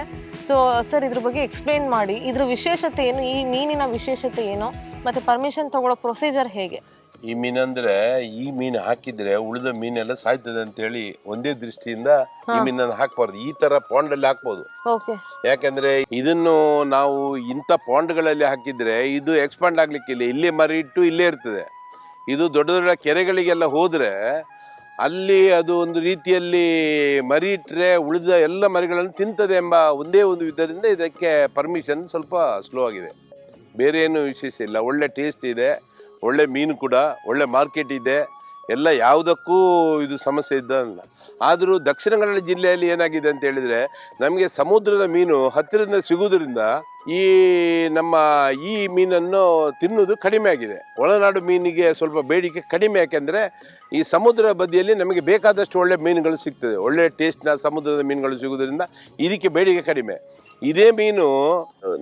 ಸೊ ಸರ್ ಇದ್ರ ಬಗ್ಗೆ ಎಕ್ಸ್ಪ್ಲೈನ್ ಮಾಡಿ. ಇದ್ರ ವಿಶೇಷತೆ ಏನು? ಈ ಮೀನಿನ ವಿಶೇಷತೆ ಏನು? ಮತ್ತೆ ಪರ್ಮಿಷನ್ ತಗೊಳ್ಳೋ ಪ್ರೊಸೀಜರ್ ಹೇಗೆ? ಈ ಮೀನಂದ್ರೆ ಈ ಮೀನು ಹಾಕಿದ್ರೆ ಉಳಿದ ಮೀನೆಲ್ಲ ಸಾಯ್ತದೆ ಅಂತ ಹೇಳಿ ಒಂದೇ ದೃಷ್ಟಿಯಿಂದ ಈ ಮೀನನ್ನು ಹಾಕ್ಬಾರ್ದು. ಈ ತರ ಪಾಂಡ್ ಅಲ್ಲಿ ಹಾಕ್ಬೋದು. ಓಕೆ. ಯಾಕಂದ್ರೆ ಇದನ್ನು ನಾವು ಇಂಥ ಪಾಂಡ್ಗಳಲ್ಲಿ ಹಾಕಿದ್ರೆ ಇದು ಎಕ್ಸ್ಪಾಂಡ್ ಆಗ್ಲಿಕ್ಕಿಲ್ಲ ಇಲ್ಲೇ. ಮರಿ ಇಟ್ಟು ಇಲ್ಲೇ ಇರ್ತದೆ. ಇದು ದೊಡ್ಡ ದೊಡ್ಡ ಕೆರೆಗಳಿಗೆಲ್ಲ ಹೋದ್ರೆ ಅಲ್ಲಿ ಅದು ಒಂದು ರೀತಿಯಲ್ಲಿ ಮರಿ ಇಟ್ಟರೆ ಉಳಿದ ಎಲ್ಲ ಮರಿಗಳನ್ನು ತಿಂತದೆ ಎಂಬ ಒಂದೇ ಒಂದು ವಿಧದಿಂದ ಇದಕ್ಕೆ ಪರ್ಮಿಷನ್ ಸ್ವಲ್ಪ ಸ್ಲೋ ಆಗಿದೆ. ಬೇರೆ ಏನು ವಿಶೇಷ ಇಲ್ಲ. ಒಳ್ಳೆ ಟೇಸ್ಟ್ ಇದೆ. ಒಳ್ಳೆ ಮೀನು ಕೂಡ, ಒಳ್ಳೆ ಮಾರ್ಕೆಟ್ ಇದೆ. ಎಲ್ಲ ಯಾವುದಕ್ಕೂ ಇದು ಸಮಸ್ಯೆ ಇದ್ದಲ್ಲ. ಆದರೂ ದಕ್ಷಿಣ ಕನ್ನಡ ಜಿಲ್ಲೆಯಲ್ಲಿ ಏನಾಗಿದೆ ಅಂತ ಹೇಳಿದ್ರೆ, ನಮಗೆ ಸಮುದ್ರದ ಮೀನು ಹತ್ತಿರದಿಂದ ಸಿಗುವುದರಿಂದ ಈ ನಮ್ಮ ಈ ಮೀನನ್ನು ತಿನ್ನುವುದು ಕಡಿಮೆ ಆಗಿದೆ. ಒಳನಾಡು ಮೀನಿಗೆ ಸ್ವಲ್ಪ ಬೇಡಿಕೆ ಕಡಿಮೆ, ಯಾಕೆಂದರೆ ಈ ಸಮುದ್ರ ಬದಿಯಲ್ಲಿ ನಮಗೆ ಬೇಕಾದಷ್ಟು ಒಳ್ಳೆ ಮೀನುಗಳು ಸಿಗ್ತದೆ. ಒಳ್ಳೆ ಟೇಸ್ಟ್ನ ಸಮುದ್ರದ ಮೀನುಗಳು ಸಿಗುವುದರಿಂದ ಇದಕ್ಕೆ ಬೇಡಿಕೆ ಕಡಿಮೆ. ಇದೇ ಮೀನು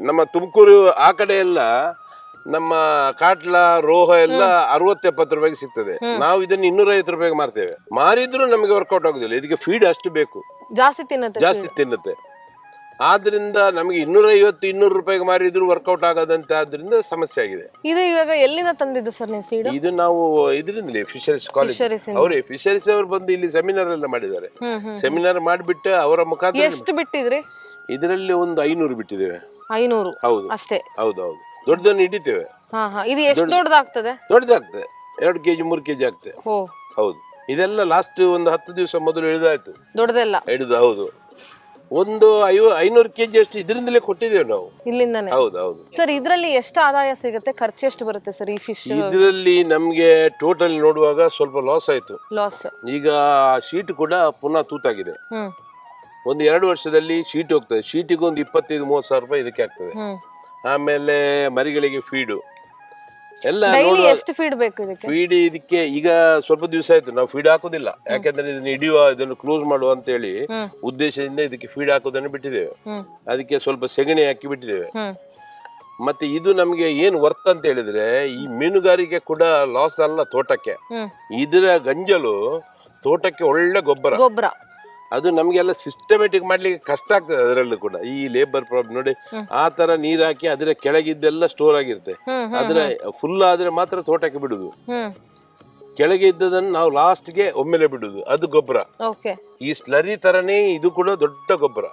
ನಮ್ಮ ತುಮಕೂರು ಆ ಕಡೆ ಎಲ್ಲ ನಮ್ಮ ಕಾಟ್ಲ ರೋಹ ಎಲ್ಲ ಅರವತ್ತು ಎಪ್ಪತ್ತು ರೂಪಾಯಿಗೆ ಸಿಗ್ತದೆ. ನಾವು ಇದನ್ನ ಇನ್ನೂರ ಐವತ್ತು ರೂಪಾಯಿಗೆ ಮಾರ್ತೇವೆ. ಮಾರಿದ್ರು ನಮಗೆ ವರ್ಕೌಟ್ ಆಗುದಿಲ್ಲ. ಇದಕ್ಕೆ ಫೀಡ್ ಅಷ್ಟು ಬೇಕು. ಜಾಸ್ತಿ ತಿನ್ನುತ್ತೆ ಜಾಸ್ತಿ ತಿನ್ನುತ್ತೆ. ಆದ್ರಿಂದ ನಮಗೆ ಇನ್ನೂರ ಐವತ್ತು ಇನ್ನೂರು ರೂಪಾಯಿಗೆ ಮಾರಿದ್ರು ವರ್ಕೌಟ್ ಆಗದಂತೆ ಆದ್ರಿಂದ ಸಮಸ್ಯೆ ಆಗಿದೆ. ಇದು ಇವಾಗ ಎಲ್ಲಿಂದ ತಂದಿದ್ದು ಸರ್ ನೀವು ಸೀಡ್ ಇದು ನಾವು ಇದರಿಂದಲೇ ಫಿಶರೀಸ್ ಕಾಲೇಜ್ Fisheries ಇಂದ. ಅವರೇ ಫಿಶರೀಸ್ ಅವರು ಬಂದು ಇಲ್ಲಿ ಸೆಮಿನಾರ್ ಎಲ್ಲ ಮಾಡಿದ್ದಾರೆ. ಸೆಮಿನಾರ್ ಮಾಡಿಬಿಟ್ಟು ಅವರ ಮುಖಾಂತರ ಎಷ್ಟು ಬಿಟ್ಟಿದ್ರಿ? ಇದರಲ್ಲಿ ಒಂದು ಐನೂರು ಬಿಟ್ಟಿದ್ದೇವೆ. ಐನೂರು. ಹೌದು. ಅಷ್ಟೇ. ಹೌದು ಹೌದು. ದೊಡ್ಡದನ್ನು ಹಿಡಿತೇವೆ. ಹಾ ಹಾ. ಇದು ಎಷ್ಟು ದೊಡ್ಡದಾಗ್ತದೆ? ದೊಡ್ಡದಾಗ್ತದೆ. ಎರಡು ಕೆಜಿ ಮೂರು ಕೆಜಿ ಆಗ್ತದೆ. ಓ ಹೌದು. ಇದೆಲ್ಲ ಲಾಸ್ಟ್ ಒಂದು ಹತ್ತು ದಿವಸ ಮೊದಲು ಹಿಡಿದಾಯ್ತು ದೊಡ್ಡದೆಲ್ಲ. ಹಿಡಿದು ಹೌದು. ಒಂದು ಐವ ಐನೂರು ಕೆಜಿ ಅಷ್ಟು ಇದರಿಂದಲೇ ಕೊಟ್ಟಿದ್ದೇವೆ ನಾವು. ಇಲ್ಲಿಂದಾನೆ? ಹೌದು ಹೌದು. ಸರ್ ಇದರಲ್ಲಿ ಎಷ್ಟು ಆದಾಯ ಸಿಗುತ್ತೆ? ಖರ್ಚು ಎಷ್ಟು ಬರುತ್ತೆ ಸರ್ ಈ ಫಿಶ್ ಇದರಲ್ಲಿ ನಮಗೆ ಟೋಟಲ್ ನೋಡುವಾಗ ಸ್ವಲ್ಪ ಲಾಸ್ ಆಯ್ತು. ಲಾಸ್ ಈಗ ಶೀಟ್ ಕೂಡ ಪುನಃ ತೂತಾಗಿದೆ. ಹ್ಮ್. ಒಂದು ಎರಡು ವರ್ಷದಲ್ಲಿ ಶೀಟ್ ಹೋಗ್ತದೆ. ಶೀಟಿಗೆ ಒಂದು ಇಪ್ಪತ್ತೈದು ಮೂವತ್ತು ಸಾವಿರ ರೂಪಾಯಿ ಇದಕ್ಕೆ ಆಗ್ತದೆ. ಆಮೇಲೆ ಮರಿಗಳಿಗೆ ಫೀಡು ಎಲ್ಲ ಡೈಲಿ ನೋಡುವ ಎಷ್ಟು ಫೀಡ್ ಬೇಕು ಇದಕ್ಕೆ? ಫೀಡ್ ಇದಕ್ಕೆ ಈಗ ಸ್ವಲ್ಪ ದಿವಸ ಆಯ್ತು ನಾವು ಫೀಡ್ ಹಾಕುದಿಲ್ಲ. ಯಾಕಂದ್ರೆ ಇದನ್ನ ಹಿಡಿಯುವ ಇದನ್ನು ಕ್ಲೋಸ್ ಮಾಡುವ ಅಂತ ಹೇಳಿ ಹ್ಮ್. ಉದ್ದೇಶದಿಂದ ಇದಕ್ಕೆ ಫೀಡ್ ಹಾಕೋದನ್ನು ಬಿಟ್ಟಿದ್ದೇವೆ. ಹ್ಮ್. ಅದಕ್ಕೆ ಸ್ವಲ್ಪ ಸೆಗಣಿ ಹಾಕಿ ಬಿಟ್ಟಿದ್ದೇವೆ. ಹ್ಮ್. ಮತ್ತೆ ಇದು ನಮಗೆ ಏನು ವರ್ತ್ ಅಂತ ಹೇಳಿದ್ರೆ ಈ ಮೀನುಗಾರಿಕೆ ಕೂಡ ಲಾಸ್ ಅಲ್ಲ ತೋಟಕ್ಕೆ. ಹ್ಮ್. ಇದರ ಗಂಜಲು ತೋಟಕ್ಕೆ ಒಳ್ಳೆ ಗೊಬ್ಬರ. ಗೊಬ್ಬರ. ಅದು ನಮಗೆಲ್ಲ ಸಿಸ್ಟಮೆಟಿಕ್ ಮಾಡ್ಲಿಕ್ಕೆ ಕಷ್ಟ ಆಗ್ತದೆ ಅದರಲ್ಲೂ ಕೂಡ. ಈ ಲೇಬರ್ ಪ್ರಾಬ್ಲಮ್ ನೋಡಿ ಆ ತರ ನೀರ್ ಹಾಕಿ ಅದರ ಕೆಳಗಿದ್ದೆಲ್ಲ ಸ್ಟೋರ್ ಆಗಿರುತ್ತೆ. ಅದ್ರ ಫುಲ್ ಆದ್ರೆ ಮಾತ್ರ ತೋಟಕ್ಕೆ ಬಿಡುದು. ಕೆಳಗೆ ಇದ್ದದನ್ನು ನಾವು ಲಾಸ್ಟ್ಗೆ ಒಮ್ಮೆಲೆ ಬಿಡುದು. ಅದು ಗೊಬ್ಬರ. ಈ ಸ್ಲರಿ ತರನೇ ಇದು ಕೂಡ ದೊಡ್ಡ ಗೊಬ್ಬರ.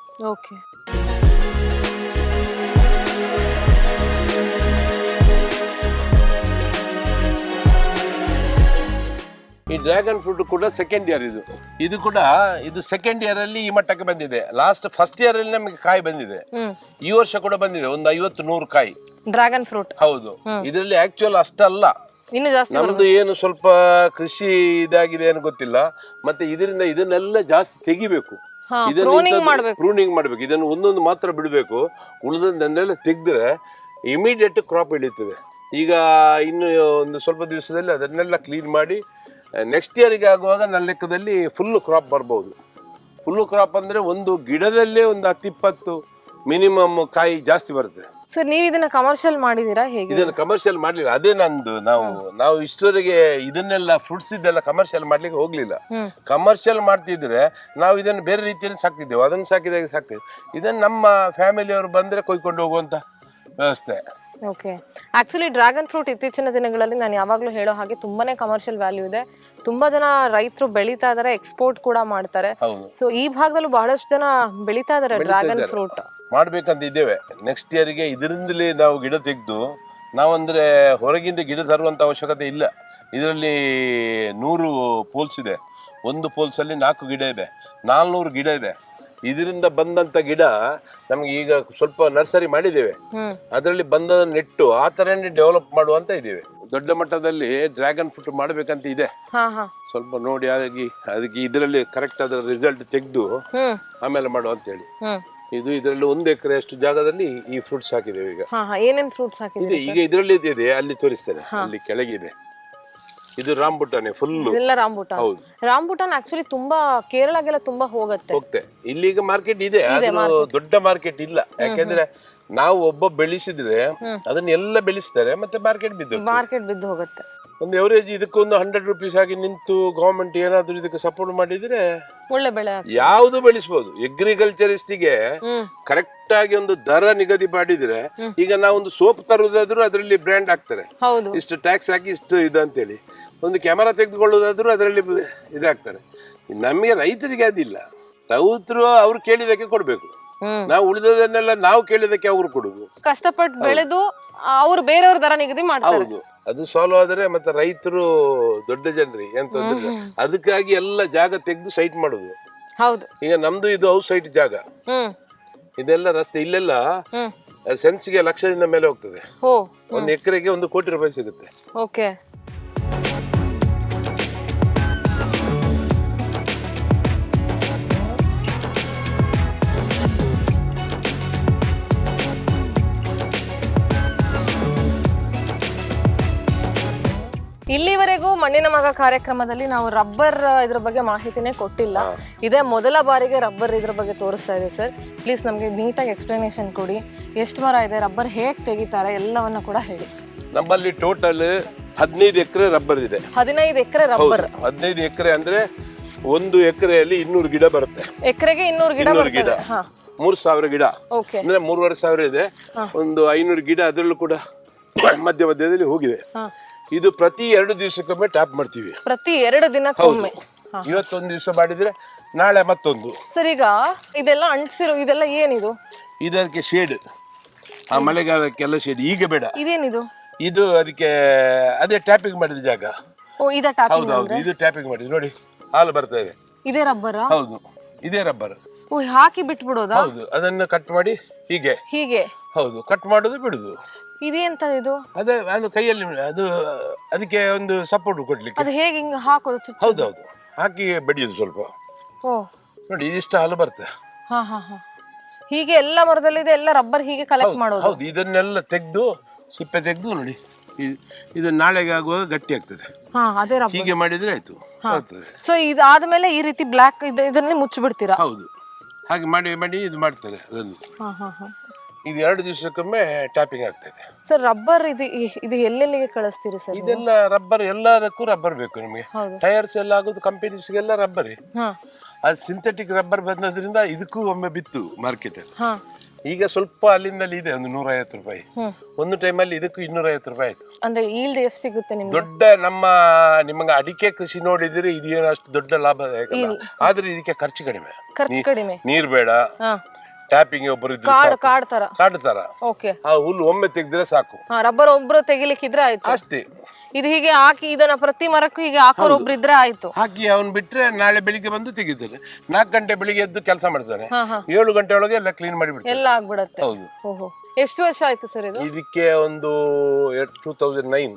ಈ ಡ್ರ್ಯಾಗನ್ ಫ್ರೂಟ್ ಕೂಡ ಸೆಕೆಂಡ್ ಇಯರ್ ಇದು. ಇದು ಕೂಡ ಇದು ಸೆಕೆಂಡ್ ಇಯರ್ ಅಲ್ಲಿ ಈ ಮಟ್ಟಕ್ಕೆ ಬಂದಿದೆ. ಲಾಸ್ಟ್ ಫಸ್ಟ್ ಇಯರ್ ಅಲ್ಲಿ ನಮಗೆ ಕಾಯಿ ಬಂದಿದೆ. ಈ ವರ್ಷ ಕೂಡ ಬಂದಿದೆ. ಒಂದು ಐವತ್ತು ನೂರು ಕಾಯಿ. Dragon fruit. ಹೌದು. ಇದರಲ್ಲಿ ಆಕ್ಚುಯಲ್ ಅಷ್ಟಲ್ಲ. ಇನ್ನು ಜಾಸ್ತಿ ನಮ್ದು ಏನು ಸ್ವಲ್ಪ ಕೃಷಿ ಇದಾಗಿದೆ ಏನು ಗೊತ್ತಿಲ್ಲ. ಮತ್ತೆ ಇದರಿಂದ ಇದನ್ನೆಲ್ಲ ಜಾಸ್ತಿ ತೆಗಿಬೇಕು. ಮಾಡ್ಬೇಕು. ಪ್ರೂನಿಂಗ್ ಮಾಡ್ಬೇಕು. ಇದನ್ನು ಒಂದೊಂದು ಮಾತ್ರ ಬಿಡಬೇಕು. ಉಳಿದನ್ನೆಲ್ಲ ತೆಗೆದ್ರೆ ಇಮಿಡಿಯೇಟ್ ಕ್ರಾಪ್ ಇಳಿತದೆ. ಈಗ ಇನ್ನು ಒಂದು ಸ್ವಲ್ಪ ದಿವಸದಲ್ಲಿ ಅದನ್ನೆಲ್ಲ ಕ್ಲೀನ್ ಮಾಡಿ ನೆಕ್ಸ್ಟ್ ಇಯರಿಗೆ ಆಗುವಾಗ ನನ್ನ ಲೆಕ್ಕದಲ್ಲಿ ಫುಲ್ಲು ಕ್ರಾಪ್ ಬರ್ಬೋದು. ಫುಲ್ಲು ಕ್ರಾಪ್ ಅಂದರೆ ಒಂದು ಗಿಡದಲ್ಲೇ ಒಂದು ಹತ್ತಿಪ್ಪತ್ತು ಮಿನಿಮಮ್ ಕಾಯಿ ಜಾಸ್ತಿ ಬರುತ್ತೆ. ಸರ್ ನೀವು ಇದನ್ನ ಕಮರ್ಷಿಯಲ್ ಮಾಡಿದೀರಾ ಹೇಗೆ? ಇದನ್ನ ಕಮರ್ಷಿಯಲ್ ಮಾಡಲಿಲ್ಲ. ಅದೇ ನಂದು. ನಾವು ನಾವು ಇಷ್ಟರವರೆಗೆ ಇದನ್ನೆಲ್ಲ ಫ್ರೂಟ್ಸ್ ಇದೆಲ್ಲ ಕಮರ್ಷಿಯಲ್ ಮಾಡ್ಲಿಕ್ಕೆ ಹೋಗ್ಲಿಲ್ಲ. ಕಮರ್ಷಿಯಲ್ ಮಾಡ್ತಿದ್ರೆ ನಾವು ಇದನ್ನು ಬೇರೆ ರೀತಿಯಲ್ಲಿ ಸಾಕ್ತಿದ್ದೇವೆ. ಅದನ್ನು ಸಾಕಿದಾಗ ಸಾಕ್ತಿದ್ವಿ ಇದನ್ನು ನಮ್ಮ ಫ್ಯಾಮಿಲಿಯವರು ಬಂದ್ರೆ ಕೊಯ್ಕೊಂಡು ಹೋಗುವಂತ ವ್ಯವಸ್ಥೆ. ಓಕೆ ಆಕ್ಚುಲಿ ಡ್ರ್ಯಾಗನ್ ಫ್ರೂಟ್ ಇತ್ತೀಚಿನ ದಿನಗಳಲ್ಲಿ ನಾನು ಯಾವಾಗಲೂ ಹೇಳೋ ಹಾಗೆ ತುಂಬಾನೇ ಕಮರ್ಷಿಯಲ್ ವ್ಯಾಲ್ಯೂ ಇದೆ. ತುಂಬಾ ಜನ ರೈತರು ಬೆಳೀತಾ ಇದಾರೆ ಎಕ್ಸ್ಪೋರ್ಟ್ ಕೂಡ ಮಾಡ್ತಾರೆ. ಸೊ ಈ ಭಾಗದಲ್ಲೂ ಬಹಳಷ್ಟು ಜನ ಬೆಳೀತಾ ಇದಾರೆ ಡ್ರ್ಯಾಗನ್. ಫ್ರೂಟ್ ಮಾಡ್ಬೇಕಂತ ಇದ್ದೇವೆ. ನೆಕ್ಸ್ಟ್ ಇಯರ್ಗೆ ಇದರಿಂದಲೇ ನಾವು ಗಿಡ ತೆಗೆದು ನಾವಂದ್ರೆ ಹೊರಗಿಂದ ಗಿಡ ತರುವಂತ ಅವಶ್ಯಕತೆ ಇಲ್ಲ. ಇದರಲ್ಲಿ ನೂರು ಪೋಲ್ಸ್ ಇದೆ. ಒಂದು ಪೋಲ್ಸ್ ಅಲ್ಲಿ ನಾಲ್ಕು ಗಿಡ ಇದೆ. ನಾಲ್ನೂರು ಗಿಡ ಇದೆ. ಇದರಿಂದ ಬಂದಂತ ಗಿಡ ನಮ್ಗೆ ಈಗ ಸ್ವಲ್ಪ ನರ್ಸರಿ ಮಾಡಿದ್ದೇವೆ. ಅದರಲ್ಲಿ ಬಂದ ನೆಟ್ಟು ಆ ತರನೇ ಡೆವಲಪ್ ಮಾಡುವಂತ ಇದ್ದೇವೆ. ದೊಡ್ಡ ಮಟ್ಟದಲ್ಲಿ ಡ್ರ್ಯಾಗನ್ ಫ್ರೂಟ್ ಮಾಡಬೇಕಂತ ಇದೆ. ಸ್ವಲ್ಪ ನೋಡಿ ಆಗಿ ಅದಕ್ಕೆ ಇದರಲ್ಲಿ ಕರೆಕ್ಟ್ ಅದರ ರಿಸಲ್ಟ್ ತೆಗೆದು ಆಮೇಲೆ ಮಾಡುವ ಅಂತ ಹೇಳಿ. ಇದು ಇದರಲ್ಲಿ ಒಂದು ಎಕರೆ ಅಷ್ಟು ಜಾಗದಲ್ಲಿ ಈ ಫ್ರೂಟ್ಸ್ ಹಾಕಿದ್ದೇವೆ ಈಗ. ಏನೇನ್ ಫ್ರೂಟ್ಸ್ ಹಾಕಿದೆ ಈಗ ಇದರಲ್ಲಿ ಇದೆ ಅಲ್ಲಿ ತೋರಿಸ್ತೇನೆ ಅಲ್ಲಿ ಕೆಳಗಿದೆ. ಇದು ರಾಂಬುಟಾನೆ ಫುಲ್ ಇದೆಲ್ಲ ರಾಂಬುಟಾನ್ ಹೌದು. ರಾಂಬುಟಾನ್ ಆಕ್ಚುಲಿ ತುಂಬಾ ಕೇರಳಗೆಲ್ಲ ತುಂಬಾ ಹೋಗುತ್ತೆ. ಹೋಗ್ತೆ. ಇಲ್ಲಿ ಈಗ ಮಾರ್ಕೆಟ್ ಇದೆ ಅದು ದೊಡ್ಡ ಮಾರ್ಕೆಟ್ ಇಲ್ಲ. ಯಾಕೆಂದ್ರೆ ನಾವು ಒಬ್ಬ ಬೆಳೆಸಿದ್ರೆ ಅದನ್ನ ಎಲ್ಲ ಬೆಳೆಸ್ತಾರೆ ಮತ್ತೆ ಮಾರ್ಕೆಟ್ ಬಿದ್ದು ಮಾರ್ಕೆಟ್ ಬಿದ್ದು ಹೋಗುತ್ತೆ. ಒಂದು ಎವರೇಜ್ ಇದಕ್ಕೊಂದು ಹಂಡ್ರೆಡ್ ರುಪೀಸ್ ಆಗಿ ನಿಂತು ಗವರ್ಮೆಂಟ್ ಏನಾದ್ರೂ ಇದಕ್ಕೆ ಸಪೋರ್ಟ್ ಮಾಡಿದ್ರೆ ಒಳ್ಳೆ ಬೆಳೆ. ಯಾವುದು ಬೆಳೆಸಬಹುದು ಎಗ್ರಿಕಲ್ಚರಿಸ್ಟಿಗೆ ಹ್ಮ್. ಕರೆಕ್ಟ್ ಆಗಿ ಒಂದು ದರ ನಿಗದಿ ಮಾಡಿದ್ರೆ ಈಗ ನಾವೊಂದು ಸೋಪ್ ತರುವುದಾದ್ರೂ ಅದರಲ್ಲಿ ಬ್ರ್ಯಾಂಡ್ ಹಾಕ್ತಾರೆ ಇಷ್ಟು ಟ್ಯಾಕ್ಸ್ ಹಾಕಿ ಇಷ್ಟು ಇದು ಅಂತೇಳಿ. ಒಂದು ಕ್ಯಾಮರಾ ತೆಗೆದುಕೊಳ್ಳೋದಾದ್ರೂ ಅದರಲ್ಲಿ ಇದಾಗ್ತಾರೆ. ನಮಗೆ ರೈತರಿಗೆ ಅದಿಲ್ಲ. ರೈತರು ಅವ್ರು ಕೇಳಿದಕ್ಕೆ ಕೊಡ್ಬೇಕು. ನಾವು ಉಳಿದದನ್ನೆಲ್ಲ ನಾವು ಕೇಳಿದಕ್ಕೆ ಅವ್ರು ಕೊಡುದು. ಕಷ್ಟಪಟ್ಟು ಬೆಳೆದು ಅವ್ರು ಬೇರೆಯವ್ರ ದರ ನಿಗದಿ ಮಾಡ್ತಾರೆ. ಹೌದು. ಅದು ಸಾಲ್ವ್ ಆದ್ರೆ ಮತ್ತೆ ರೈತರು ದೊಡ್ಡ ಜನರಿ ಎಂತ ತೊಂದ್ರೆ ಇಲ್ಲ. ಅದಕ್ಕಾಗಿ ಎಲ್ಲ ಜಾಗ ತೆಗೆದು ಸೈಟ್ ಮಾಡುದು. ಹೌದು. ಈಗ ನಮ್ದು ಇದು ಔಟ್ ಸೈಟ್ ಜಾಗ. ಹ್ಮ್. ಇದೆಲ್ಲ ರಸ್ತೆ ಇಲ್ಲೆಲ್ಲ ಹ್ಮ್. ಸೆನ್ಸ್ಗೆ ಲಕ್ಷದಿಂದ ಮೇಲೆ ಹೋಗ್ತದೆ. ಹೋ. ಒಂದು ಎಕರೆಗೆ ಒಂದು ಕೋಟಿ ರೂಪಾಯಿ ಸಿಗುತ್ತೆ. ಓಕೆ. ಮಣ್ಣಿನ ಮಗ ಕಾರ್ಯಕ್ರಮದಲ್ಲಿ ನಾವು ರಬ್ಬರ್ ಇದ್ರ ಬಗ್ಗೆ ಮಾಹಿತಿನೇ ಕೊಟ್ಟಿಲ್ಲ. ಇದೇ ಮೊದಲ ಬಾರಿಗೆ ರಬ್ಬರ್ ಇದ್ರ ಬಗ್ಗೆ ತೋರಿಸ್ತಾ ಇದೆ ಸರ್. ಪ್ಲೀಸ್ ನಮಗೆ ನೀಟಾಗಿ ಎಕ್ಸ್ಪ್ಲನೇಷನ್ ಕೊಡಿ. ಎಷ್ಟು ಮರ ಇದೆ ರಬ್ಬರ್ ಹೇಗೆ ತೆಗಿತಾರೆ ಎಲ್ಲವನ್ನ ಕೂಡ ಹೇಳಿ. ನಮ್ಮಲ್ಲಿ ಟೋಟಲ್ ಹದಿನೈದು ಎಕರೆ ರಬ್ಬರ್ ಇದೆ. ಹದಿನೈದು ಎಕರೆ ರಬ್ಬರ್. ಹದಿನೈದು ಎಕರೆ ಅಂದ್ರೆ ಒಂದು ಎಕರೆಯಲ್ಲಿ ಇನ್ನೂರು ಗಿಡ ಬರುತ್ತೆ. ಎಕರೆಗೆ ಇನ್ನೂರು ಗಿಡ ಗಿಡ. ಮೂರು ಸಾವಿರ ಗಿಡ. ಓಕೆ ಅಂದ್ರೆ ಮೂರುವರೆ ಸಾವಿರ ಇದೆ. ಒಂದು ಐನೂರು ಗಿಡ ಅದರಲ್ಲೂ ಕೂಡ ಮಧ್ಯ ಮಧ್ಯದಲ್ಲಿ ಹೋಗಿದೆ. ಇದು ಪ್ರತಿ ಎರಡು ದಿವಸಕ್ಕೊಮ್ಮೆ ಟ್ಯಾಪ್ ಮಾಡ್ತೀವಿ. ಪ್ರತಿ ಎರಡು ದಿನಕ್ಕೊಮ್ಮೆ. ಹಾ. ಇವತ್ತೊಂದು ದಿವಸ ಮಾಡಿದ್ರೆ ನಾಳೆ ಮತ್ತೊಂದು. ಸರ್ ಈಗ ಇದೆಲ್ಲ ಅಂಟಿಸಿರೋ ಇದೆಲ್ಲ ಏನಿದು? ಇದಕ್ಕೆ ಶೇಡ್ ಆ ಮಳೆಗಾಲಕ್ಕೆಲ್ಲ ಶೇಡ್ ಈಗ ಬೇಡ. ಇದೇನಿದು? ಇದು ಅದಕ್ಕೆ ಅದೇ ಟ್ಯಾಪಿಂಗ್ ಮಾಡಿದ ಜಾಗ. ಓ ಇದ ಟಾಪ್ ಹೌದು ಹೌದು. ಇದು ಟ್ಯಾಪಿಂಗ್ ಮಾಡಿದ್ರು ನೋಡಿ ಹಾಲು ಬರ್ತಾ ಇದೆ. ಇದೇ ರಬ್ಬರ್? ಹೌದು. ಇದೇ ರಬ್ಬರ್. ಓ ಹಾಕಿ ಬಿಟ್ಬಿಡೋದಾ? ಹೌದು. ಅದನ್ನು ಕಟ್ ಮಾಡಿ ಹೀಗೆ. ಹೀಗೆ. ಹೌದು. ಕಟ್ ಮಾಡೋದು ಬಿಡುದು. ಇದೇಂತ ಇದು? ಅದೇ ಅದು ಕೈಯಲ್ಲಿ ಅದು ಅದಕ್ಕೆ ಒಂದು ಸಪೋರ್ಟ್ ಕೊಡ್ಲಿಕ್ಕೆ. ಅದು ಹೇಗೆ ಹಿಂಗೆ ಹಾಕೋದು ಹೌದು ಹೌದು ಹಾಕಿ ಬಡಿಯೋದು ಸ್ವಲ್ಪ. ಓ. ನೋಡಿ ಇದಿಷ್ಟು ಹಾಲು ಬರ್ತದೆ ಹಾ ಹಾ ಹಾ. ಹೀಗೆ ಎಲ್ಲ ಮರದಲ್ಲಿ ಇದೆ ಎಲ್ಲ ರಬ್ಬರ್ ಹೀಗೆ ಕಲೆಕ್ಟ್ ಮಾಡೋದು? ಹೌದು ಇದನ್ನೆಲ್ಲ ತೆಗೆದು ಸಿಪ್ಪೆ ತೆಗೆದು ನೋಡಿ ಇ- ಇದು ನಾಳೆಗೆ ಆಗುವಾಗ ಗಟ್ಟಿ ಆಗ್ತದೆ. ಹಾ ಅದೇ ರಬ್ಬರ್. ಹೀಗೆ ಮಾಡಿದ್ರೆ ಆಯ್ತು ಬರ್ತದೆ. ಸೊ ಇದಾದ್ಮೇಲೆ ಈ ರೀತಿ ಬ್ಲಾಕ್ ಇದನ್ನೇ ಮುಚ್ಚಿಬಿಡ್ತೀರಾ? ಹೌದು. ಹಾಗೆ ಮಾಡಿ ಮಾಡಿ ಇದು ಮಾಡ್ತಾರೆ ಅದನ್ನು. ಹಾ ಹಾ ಹಾ. ಇದು ಎರಡು ದಿವಸಕ್ಕೊಮ್ಮೆ ಟ್ಯಾಪಿಂಗ್ ಆಗ್ತದೆ. ಸರ್ ರಬ್ಬರ್ ಇದು ಇದು ಎಲ್ಲೆಲ್ಲಿಗೆ ಕಳಿಸ್ತೀರಿ ಸರ್ ಇದೆಲ್ಲ ರಬ್ಬರ್ ಎಲ್ಲದಕ್ಕೂ ರಬ್ಬರ್ ಬೇಕು ನಿಮಗೆ. ಟೈರ್ಸ್ ಎಲ್ಲ ಆಗೋದು ಕಂಪನೀಸ್ಗೆಲ್ಲ ರಬ್ಬರ್ ಅದು ಸಿಂಥೆಟಿಕ್ ರಬ್ಬರ್ ಬಂದದ್ರಿಂದ ಇದಕ್ಕೂ ಒಮ್ಮೆ ಬಿತ್ತು ಮಾರ್ಕೆಟ್ ಅಲ್ಲಿ. ಈಗ ಸ್ವಲ್ಪ ಅಲ್ಲಿಂದಲ್ಲಿ ಇದೆ ಒಂದು ನೂರೈವತ್ತು ರೂಪಾಯಿ. ಹ್ಮ್. ಒಂದು ಟೈಮಲ್ಲಿ ಇದಕ್ಕೂ ಇನ್ನೂರೈವತ್ತು ರೂಪಾಯಿ ಆಯ್ತು. ಅಂದ್ರೆ ಈಲ್ಡ್ ಎಷ್ಟು ಸಿಗುತ್ತೆ ನಿಮ್ಗೆ? ದೊಡ್ಡ ನಮ್ಮ ನಿಮಗೆ ಅಡಿಕೆ ಕೃಷಿ ನೋಡಿದ್ರೆ ಇದೇನು ಅಷ್ಟು ದೊಡ್ಡ ಲಾಭದಾಯಕ ಅಲ್ಲ. ಆದ್ರೆ ಇದಕ್ಕೆ ಖರ್ಚು ಕಡಿಮೆ. ನೀರ್ ಬೇಡ. ಟ್ಯಾಪಿಂಗ್ ಒಬ್ಬರು ಇದ್ರೆ ಕಾಡ್ ತರ ಕಾಡು ತರ ಕಾಡ್ತಾರ. ಓಕೆ ಆ ಹುಲ್ಲು ಒಮ್ಮೆ ತೆಗೆದ್ರೆ ಸಾಕು. ಹಾ ರಬ್ಬರ್ ಒಬ್ರು ತೆಗಿಲಿಕ್ಕಿದ್ರೆ ಆಯ್ತು. ಅಷ್ಟೇ. ಇದು ಹೀಗೆ ಹಾಕಿ ಇದನ್ನ ಪ್ರತಿ ಮರಕ್ಕೂ ಹೀಗೆ ಹಾಕೋರು ಒಬ್ರು ಇದ್ರೆ ಆಯ್ತು. ಹಾಕಿ ಅವ್ನು ಬಿಟ್ರೆ ನಾಳೆ ಬೆಳಿಗ್ಗೆ ಬಂದು ತೆಗಿತಾರೆ. ನಾಲ್ಕು ಗಂಟೆ ಬೆಳಿಗ್ಗೆ ಎದ್ದು ಕೆಲಸ ಮಾಡ್ತಾರೆ. ಹಾ ಹಾ. ಏಳು ಗಂಟೆ ಒಳಗೆ ಎಲ್ಲ ಕ್ಲೀನ್ ಮಾಡಿಬಿಡ್ತಾರೆ. ಎಲ್ಲ ಆಗ್ಬಿಡತ್ತೆ. ಹೌದು. ಓಹೋ. ಎಷ್ಟು ವರ್ಷ ಆಯ್ತು ಸರ್ ಇದು? ಇದಕ್ಕೆ ಒಂದು ಟೂ ತೌಸಂಡ್ ನೈನ್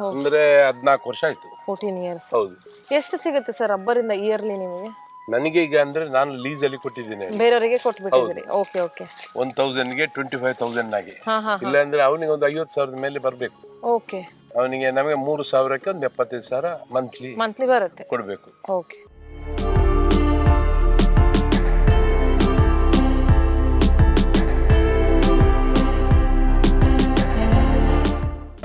ಅಂದ್ರೆ ಹದ್ನಾಲ್ಕು ವರ್ಷ ಆಯ್ತು. ಫೋರ್ಟೀನ್ ಇಯರ್ಸ್ ಹೌದು. ಎಷ್ಟು ಸಿಗುತ್ತೆ ಸರ್ ರಬ್ಬರಿಂದ ಇಯರ್ಲಿ ನಿಮಗೆ? ನನಗೆ ಈಗ ಅಂದ್ರೆ ನಾನು ಲೀಸ್ ಅಲ್ಲಿ ಕೊಟ್ಟಿದ್ದೀನಿ ಬೇರೆಯವರಿಗೆ ಕೊಟ್ಬಿಟ್ಟಿದ್ದೀರಿ. ಓಕೆ ಓಕೆ ಒನ್ ತೌಸಂಡ್ಗೆ ಟ್ವೆಂಟಿ ಫೈವ್ ತೌಸಂಡ್ ಆಗಿ. ಹಾ ಹಾ ಇಲ್ಲ ಅಂದ್ರೆ ಅವನಿಗೆ ಒಂದು ಐವತ್ತು ಸಾವಿರದ ಮೇಲೆ ಬರಬೇಕು. ಓಕೆ ಅವನಿಗೆ ನಮಗೆ ಮೂರು ಸಾವಿರಕ್ಕೆ ಒಂದು ಎಪ್ಪತ್ತೈದು ಸಾವಿರ ಮಂತ್ಲಿ ಮಂತ್ಲಿ ಬರುತ್ತೆ. ಕೊಡಬೇಕು. ಓಕೆ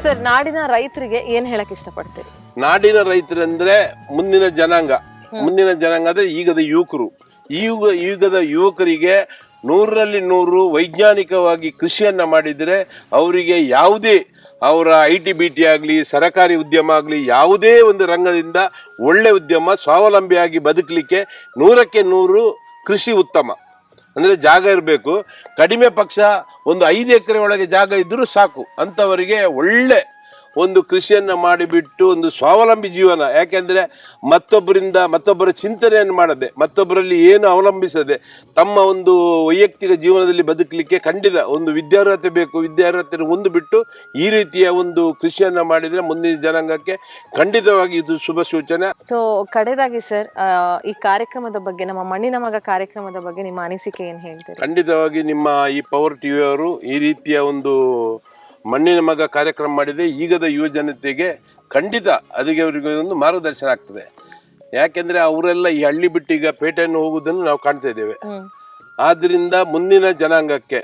ಸರ್ ನಾಡಿನ ರೈತರಿಗೆ ಏನ್ ಹೇಳಕ್ ಇಷ್ಟಪಡ್ತೀರಿ? ನಾಡಿನ ರೈತರಂದ್ರೆ ಮುಂದಿನ ಜನಾಂಗ. ಮುಂದಿನ ಜನಾಂಗ ಅಂದ್ರೆ ಈಗದ ಯುವಕರು. ಈಗ ಈಗದ ಯುವಕರಿಗೆ ನೂರರಲ್ಲಿ ನೂರು ವೈಜ್ಞಾನಿಕವಾಗಿ ಕೃಷಿಯನ್ನ ಮಾಡಿದರೆ ಅವರಿಗೆ ಯಾವುದೇ ಅವರ ಐ ಟಿ ಬಿ ಟಿ ಆಗಲಿ, ಸರಕಾರಿ ಉದ್ಯಮ ಆಗಲಿ ಯಾವುದೇ ಒಂದು ರಂಗದಿಂದ ಒಳ್ಳೆ ಉದ್ಯಮ ಸ್ವಾವಲಂಬಿಯಾಗಿ ಬದುಕಲಿಕ್ಕೆ ನೂರಕ್ಕೆ ನೂರು ಕೃಷಿ ಉತ್ತಮ. ಅಂದರೆ ಜಾಗ ಇರಬೇಕು. ಕಡಿಮೆ ಪಕ್ಷ ಒಂದು ಐದು ಎಕರೆ ಒಳಗೆ ಜಾಗ ಇದ್ದರೂ ಸಾಕು. ಅಂಥವರಿಗೆ ಒಳ್ಳೆ ಒಂದು ಕೃಷಿಯನ್ನು ಮಾಡಿಬಿಟ್ಟು ಒಂದು ಸ್ವಾವಲಂಬಿ ಜೀವನ. ಯಾಕೆಂದರೆ ಮತ್ತೊಬ್ಬರಿಂದ ಮತ್ತೊಬ್ಬರ ಚಿಂತನೆಯನ್ನು ಮಾಡದೆ ಮತ್ತೊಬ್ಬರಲ್ಲಿ ಏನು ಅವಲಂಬಿಸದೆ ತಮ್ಮ ಒಂದು ವೈಯಕ್ತಿಕ ಜೀವನದಲ್ಲಿ ಬದುಕಲಿಕ್ಕೆ ಖಂಡಿತ ಒಂದು ವಿದ್ಯಾರ್ಹತೆ ಬೇಕು ವಿದ್ಯಾರ್ಹತೆಯನ್ನು ಒಂದು ಬಿಟ್ಟು ಈ ರೀತಿಯ ಒಂದು ಕೃಷಿಯನ್ನು ಮಾಡಿದರೆ ಮುಂದಿನ ಜನಾಂಗಕ್ಕೆ ಖಂಡಿತವಾಗಿ ಇದು ಶುಭ ಸೂಚನೆ. ಸೊ ಕಡೆದಾಗಿ ಸರ್ ಈ ಕಾರ್ಯಕ್ರಮದ ಬಗ್ಗೆ ನಮ್ಮ ಮಣ್ಣಿನ ಮಗ ಕಾರ್ಯಕ್ರಮದ ಬಗ್ಗೆ ನಿಮ್ಮ ಅನಿಸಿಕೆ ಏನು ಹೇಳ್ತೀರಿ? ಖಂಡಿತವಾಗಿ ನಿಮ್ಮ ಈ ಪವರ್ ಟಿವಿಯವರು ಈ ರೀತಿಯ ಒಂದು ಮಣ್ಣಿನ ಮಗ ಕಾರ್ಯಕ್ರಮ ಮಾಡಿದೆ. ಈಗದ ಯುವ ಜನತೆಗೆ ಖಂಡಿತ ಅದಕ್ಕೆ ಅವರಿಗೆ ಒಂದು ಮಾರ್ಗದರ್ಶನ ಆಗ್ತದೆ. ಯಾಕೆಂದ್ರೆ ಅವರೆಲ್ಲ ಈ ಹಳ್ಳಿ ಬಿಟ್ಟು ಈಗ ಪೇಟೆಯನ್ನು ಹೋಗುವುದನ್ನು ನಾವು ಕಾಣ್ತಾ ಇದ್ದೇವೆ. ಆದ್ದರಿಂದ ಆದ್ರಿಂದ ಮುಂದಿನ ಜನಾಂಗಕ್ಕೆ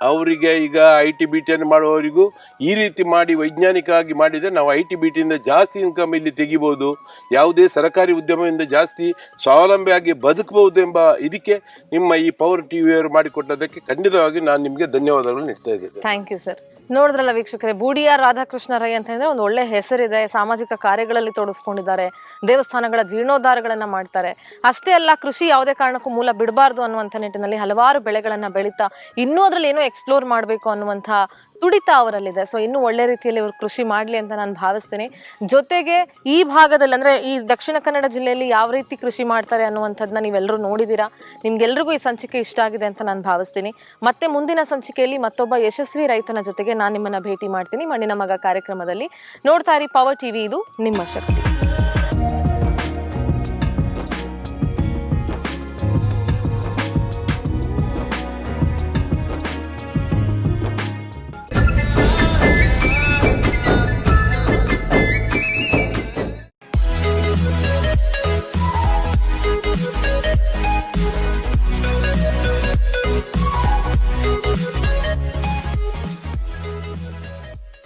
ಅವರಿಗೆ ಈಗ ಐ ಟಿ ಬಿ ಟಿಯನ್ನು ಮಾಡುವವರಿಗೂ ಈ ರೀತಿ ಮಾಡಿ ವೈಜ್ಞಾನಿಕವಾಗಿ ಮಾಡಿದರೆ ನಾವು ಐ ಟಿ ಬಿ ಟಿಯಿಂದ ಜಾಸ್ತಿ ಇನ್ಕಮ್ ಇಲ್ಲಿ ತೆಗಿಬೋದು. ಯಾವುದೇ ಸರ್ಕಾರಿ ಉದ್ಯಮದಿಂದ ಜಾಸ್ತಿ ಸ್ವಾವಲಂಬಿಯಾಗಿ ಬದುಕಬಹುದು ಎಂಬ ಇದಕ್ಕೆ ನಿಮ್ಮ ಈ ಪವರ್ ಟಿವಿಯವರು ಮಾಡಿಕೊಟ್ಟದಕ್ಕೆ ಖಂಡಿತವಾಗಿ ನಾನು ನಿಮಗೆ ಧನ್ಯವಾದಗಳು ನೀಡ್ತಾ ಇದ್ದೇನೆ. ಥ್ಯಾಂಕ್ ಯು ಸರ್ ನೋಡಿದ್ರಲ್ಲ ವೀಕ್ಷಕರೇ, ಬೂಡಿಯ ರಾಧಾಕೃಷ್ಣ ರೈ ಅಂತ ಹೇಳಿದ್ರೆ ಒಂದು ಒಳ್ಳೆ ಹೆಸರಿದೆ, ಸಾಮಾಜಿಕ ಕಾರ್ಯಗಳಲ್ಲಿ ತೊಡಗಿಸ್ಕೊಂಡಿದ್ದಾರೆ ದೇವಸ್ಥಾನಗಳ ಜೀರ್ಣೋದ್ಧಾರಗಳನ್ನ ಮಾಡ್ತಾರೆ. ಅಷ್ಟೇ ಅಲ್ಲ, ಕೃಷಿ ಯಾವುದೇ ಕಾರಣಕ್ಕೂ ಮೂಲ ಬಿಡಬಾರ್ದು ಅನ್ನುವಂಥ ನಿಟ್ಟಿನಲ್ಲಿ ಹಲವಾರು ಬೆಳೆಗಳನ್ನ ಬೆಳೀತಾ ಇನ್ನೂ ಅದ್ರಲ್ಲಿ ಏನೋ ಎಕ್ಸ್ಪ್ಲೋರ್ ಮಾಡಬೇಕು ಅನ್ನುವಂಥ ತುಡಿತ ಅವರಲ್ಲಿದೆ. ಸೊ ಇನ್ನೂ ಒಳ್ಳೆ ರೀತಿಯಲ್ಲಿ ಇವರು ಕೃಷಿ ಮಾಡಲಿ ಅಂತ ನಾನು ಭಾವಿಸ್ತೀನಿ. ಜೊತೆಗೆ ಈ ಭಾಗದಲ್ಲಿ ಅಂದರೆ ಈ ದಕ್ಷಿಣ ಕನ್ನಡ ಜಿಲ್ಲೆಯಲ್ಲಿ ಯಾವ ರೀತಿ ಕೃಷಿ ಮಾಡ್ತಾರೆ ಅನ್ನುವಂಥದ್ದನ್ನ ನೀವೆಲ್ಲರೂ ನೋಡಿದ್ದೀರಾ ನಿಮ್ಗೆಲ್ರಿಗೂ ಈ ಸಂಚಿಕೆ ಇಷ್ಟ ಆಗಿದೆ ಅಂತ ನಾನು ಭಾವಿಸ್ತೀನಿ. ಮತ್ತೆ ಮುಂದಿನ ಸಂಚಿಕೆಯಲ್ಲಿ ಮತ್ತೊಬ್ಬ ಯಶಸ್ವಿ ರೈತನ ಜೊತೆಗೆ ನಾನು ನಿಮ್ಮನ್ನು ಭೇಟಿ ಮಾಡ್ತೀನಿ. ಮಣ್ಣಿನ ಮಗ ಕಾರ್ಯಕ್ರಮದಲ್ಲಿ ನೋಡ್ತಾ ಇರಿ ಪವರ್ ಟಿವಿ ಇದು ನಿಮ್ಮ ಶಕ್ತಿ.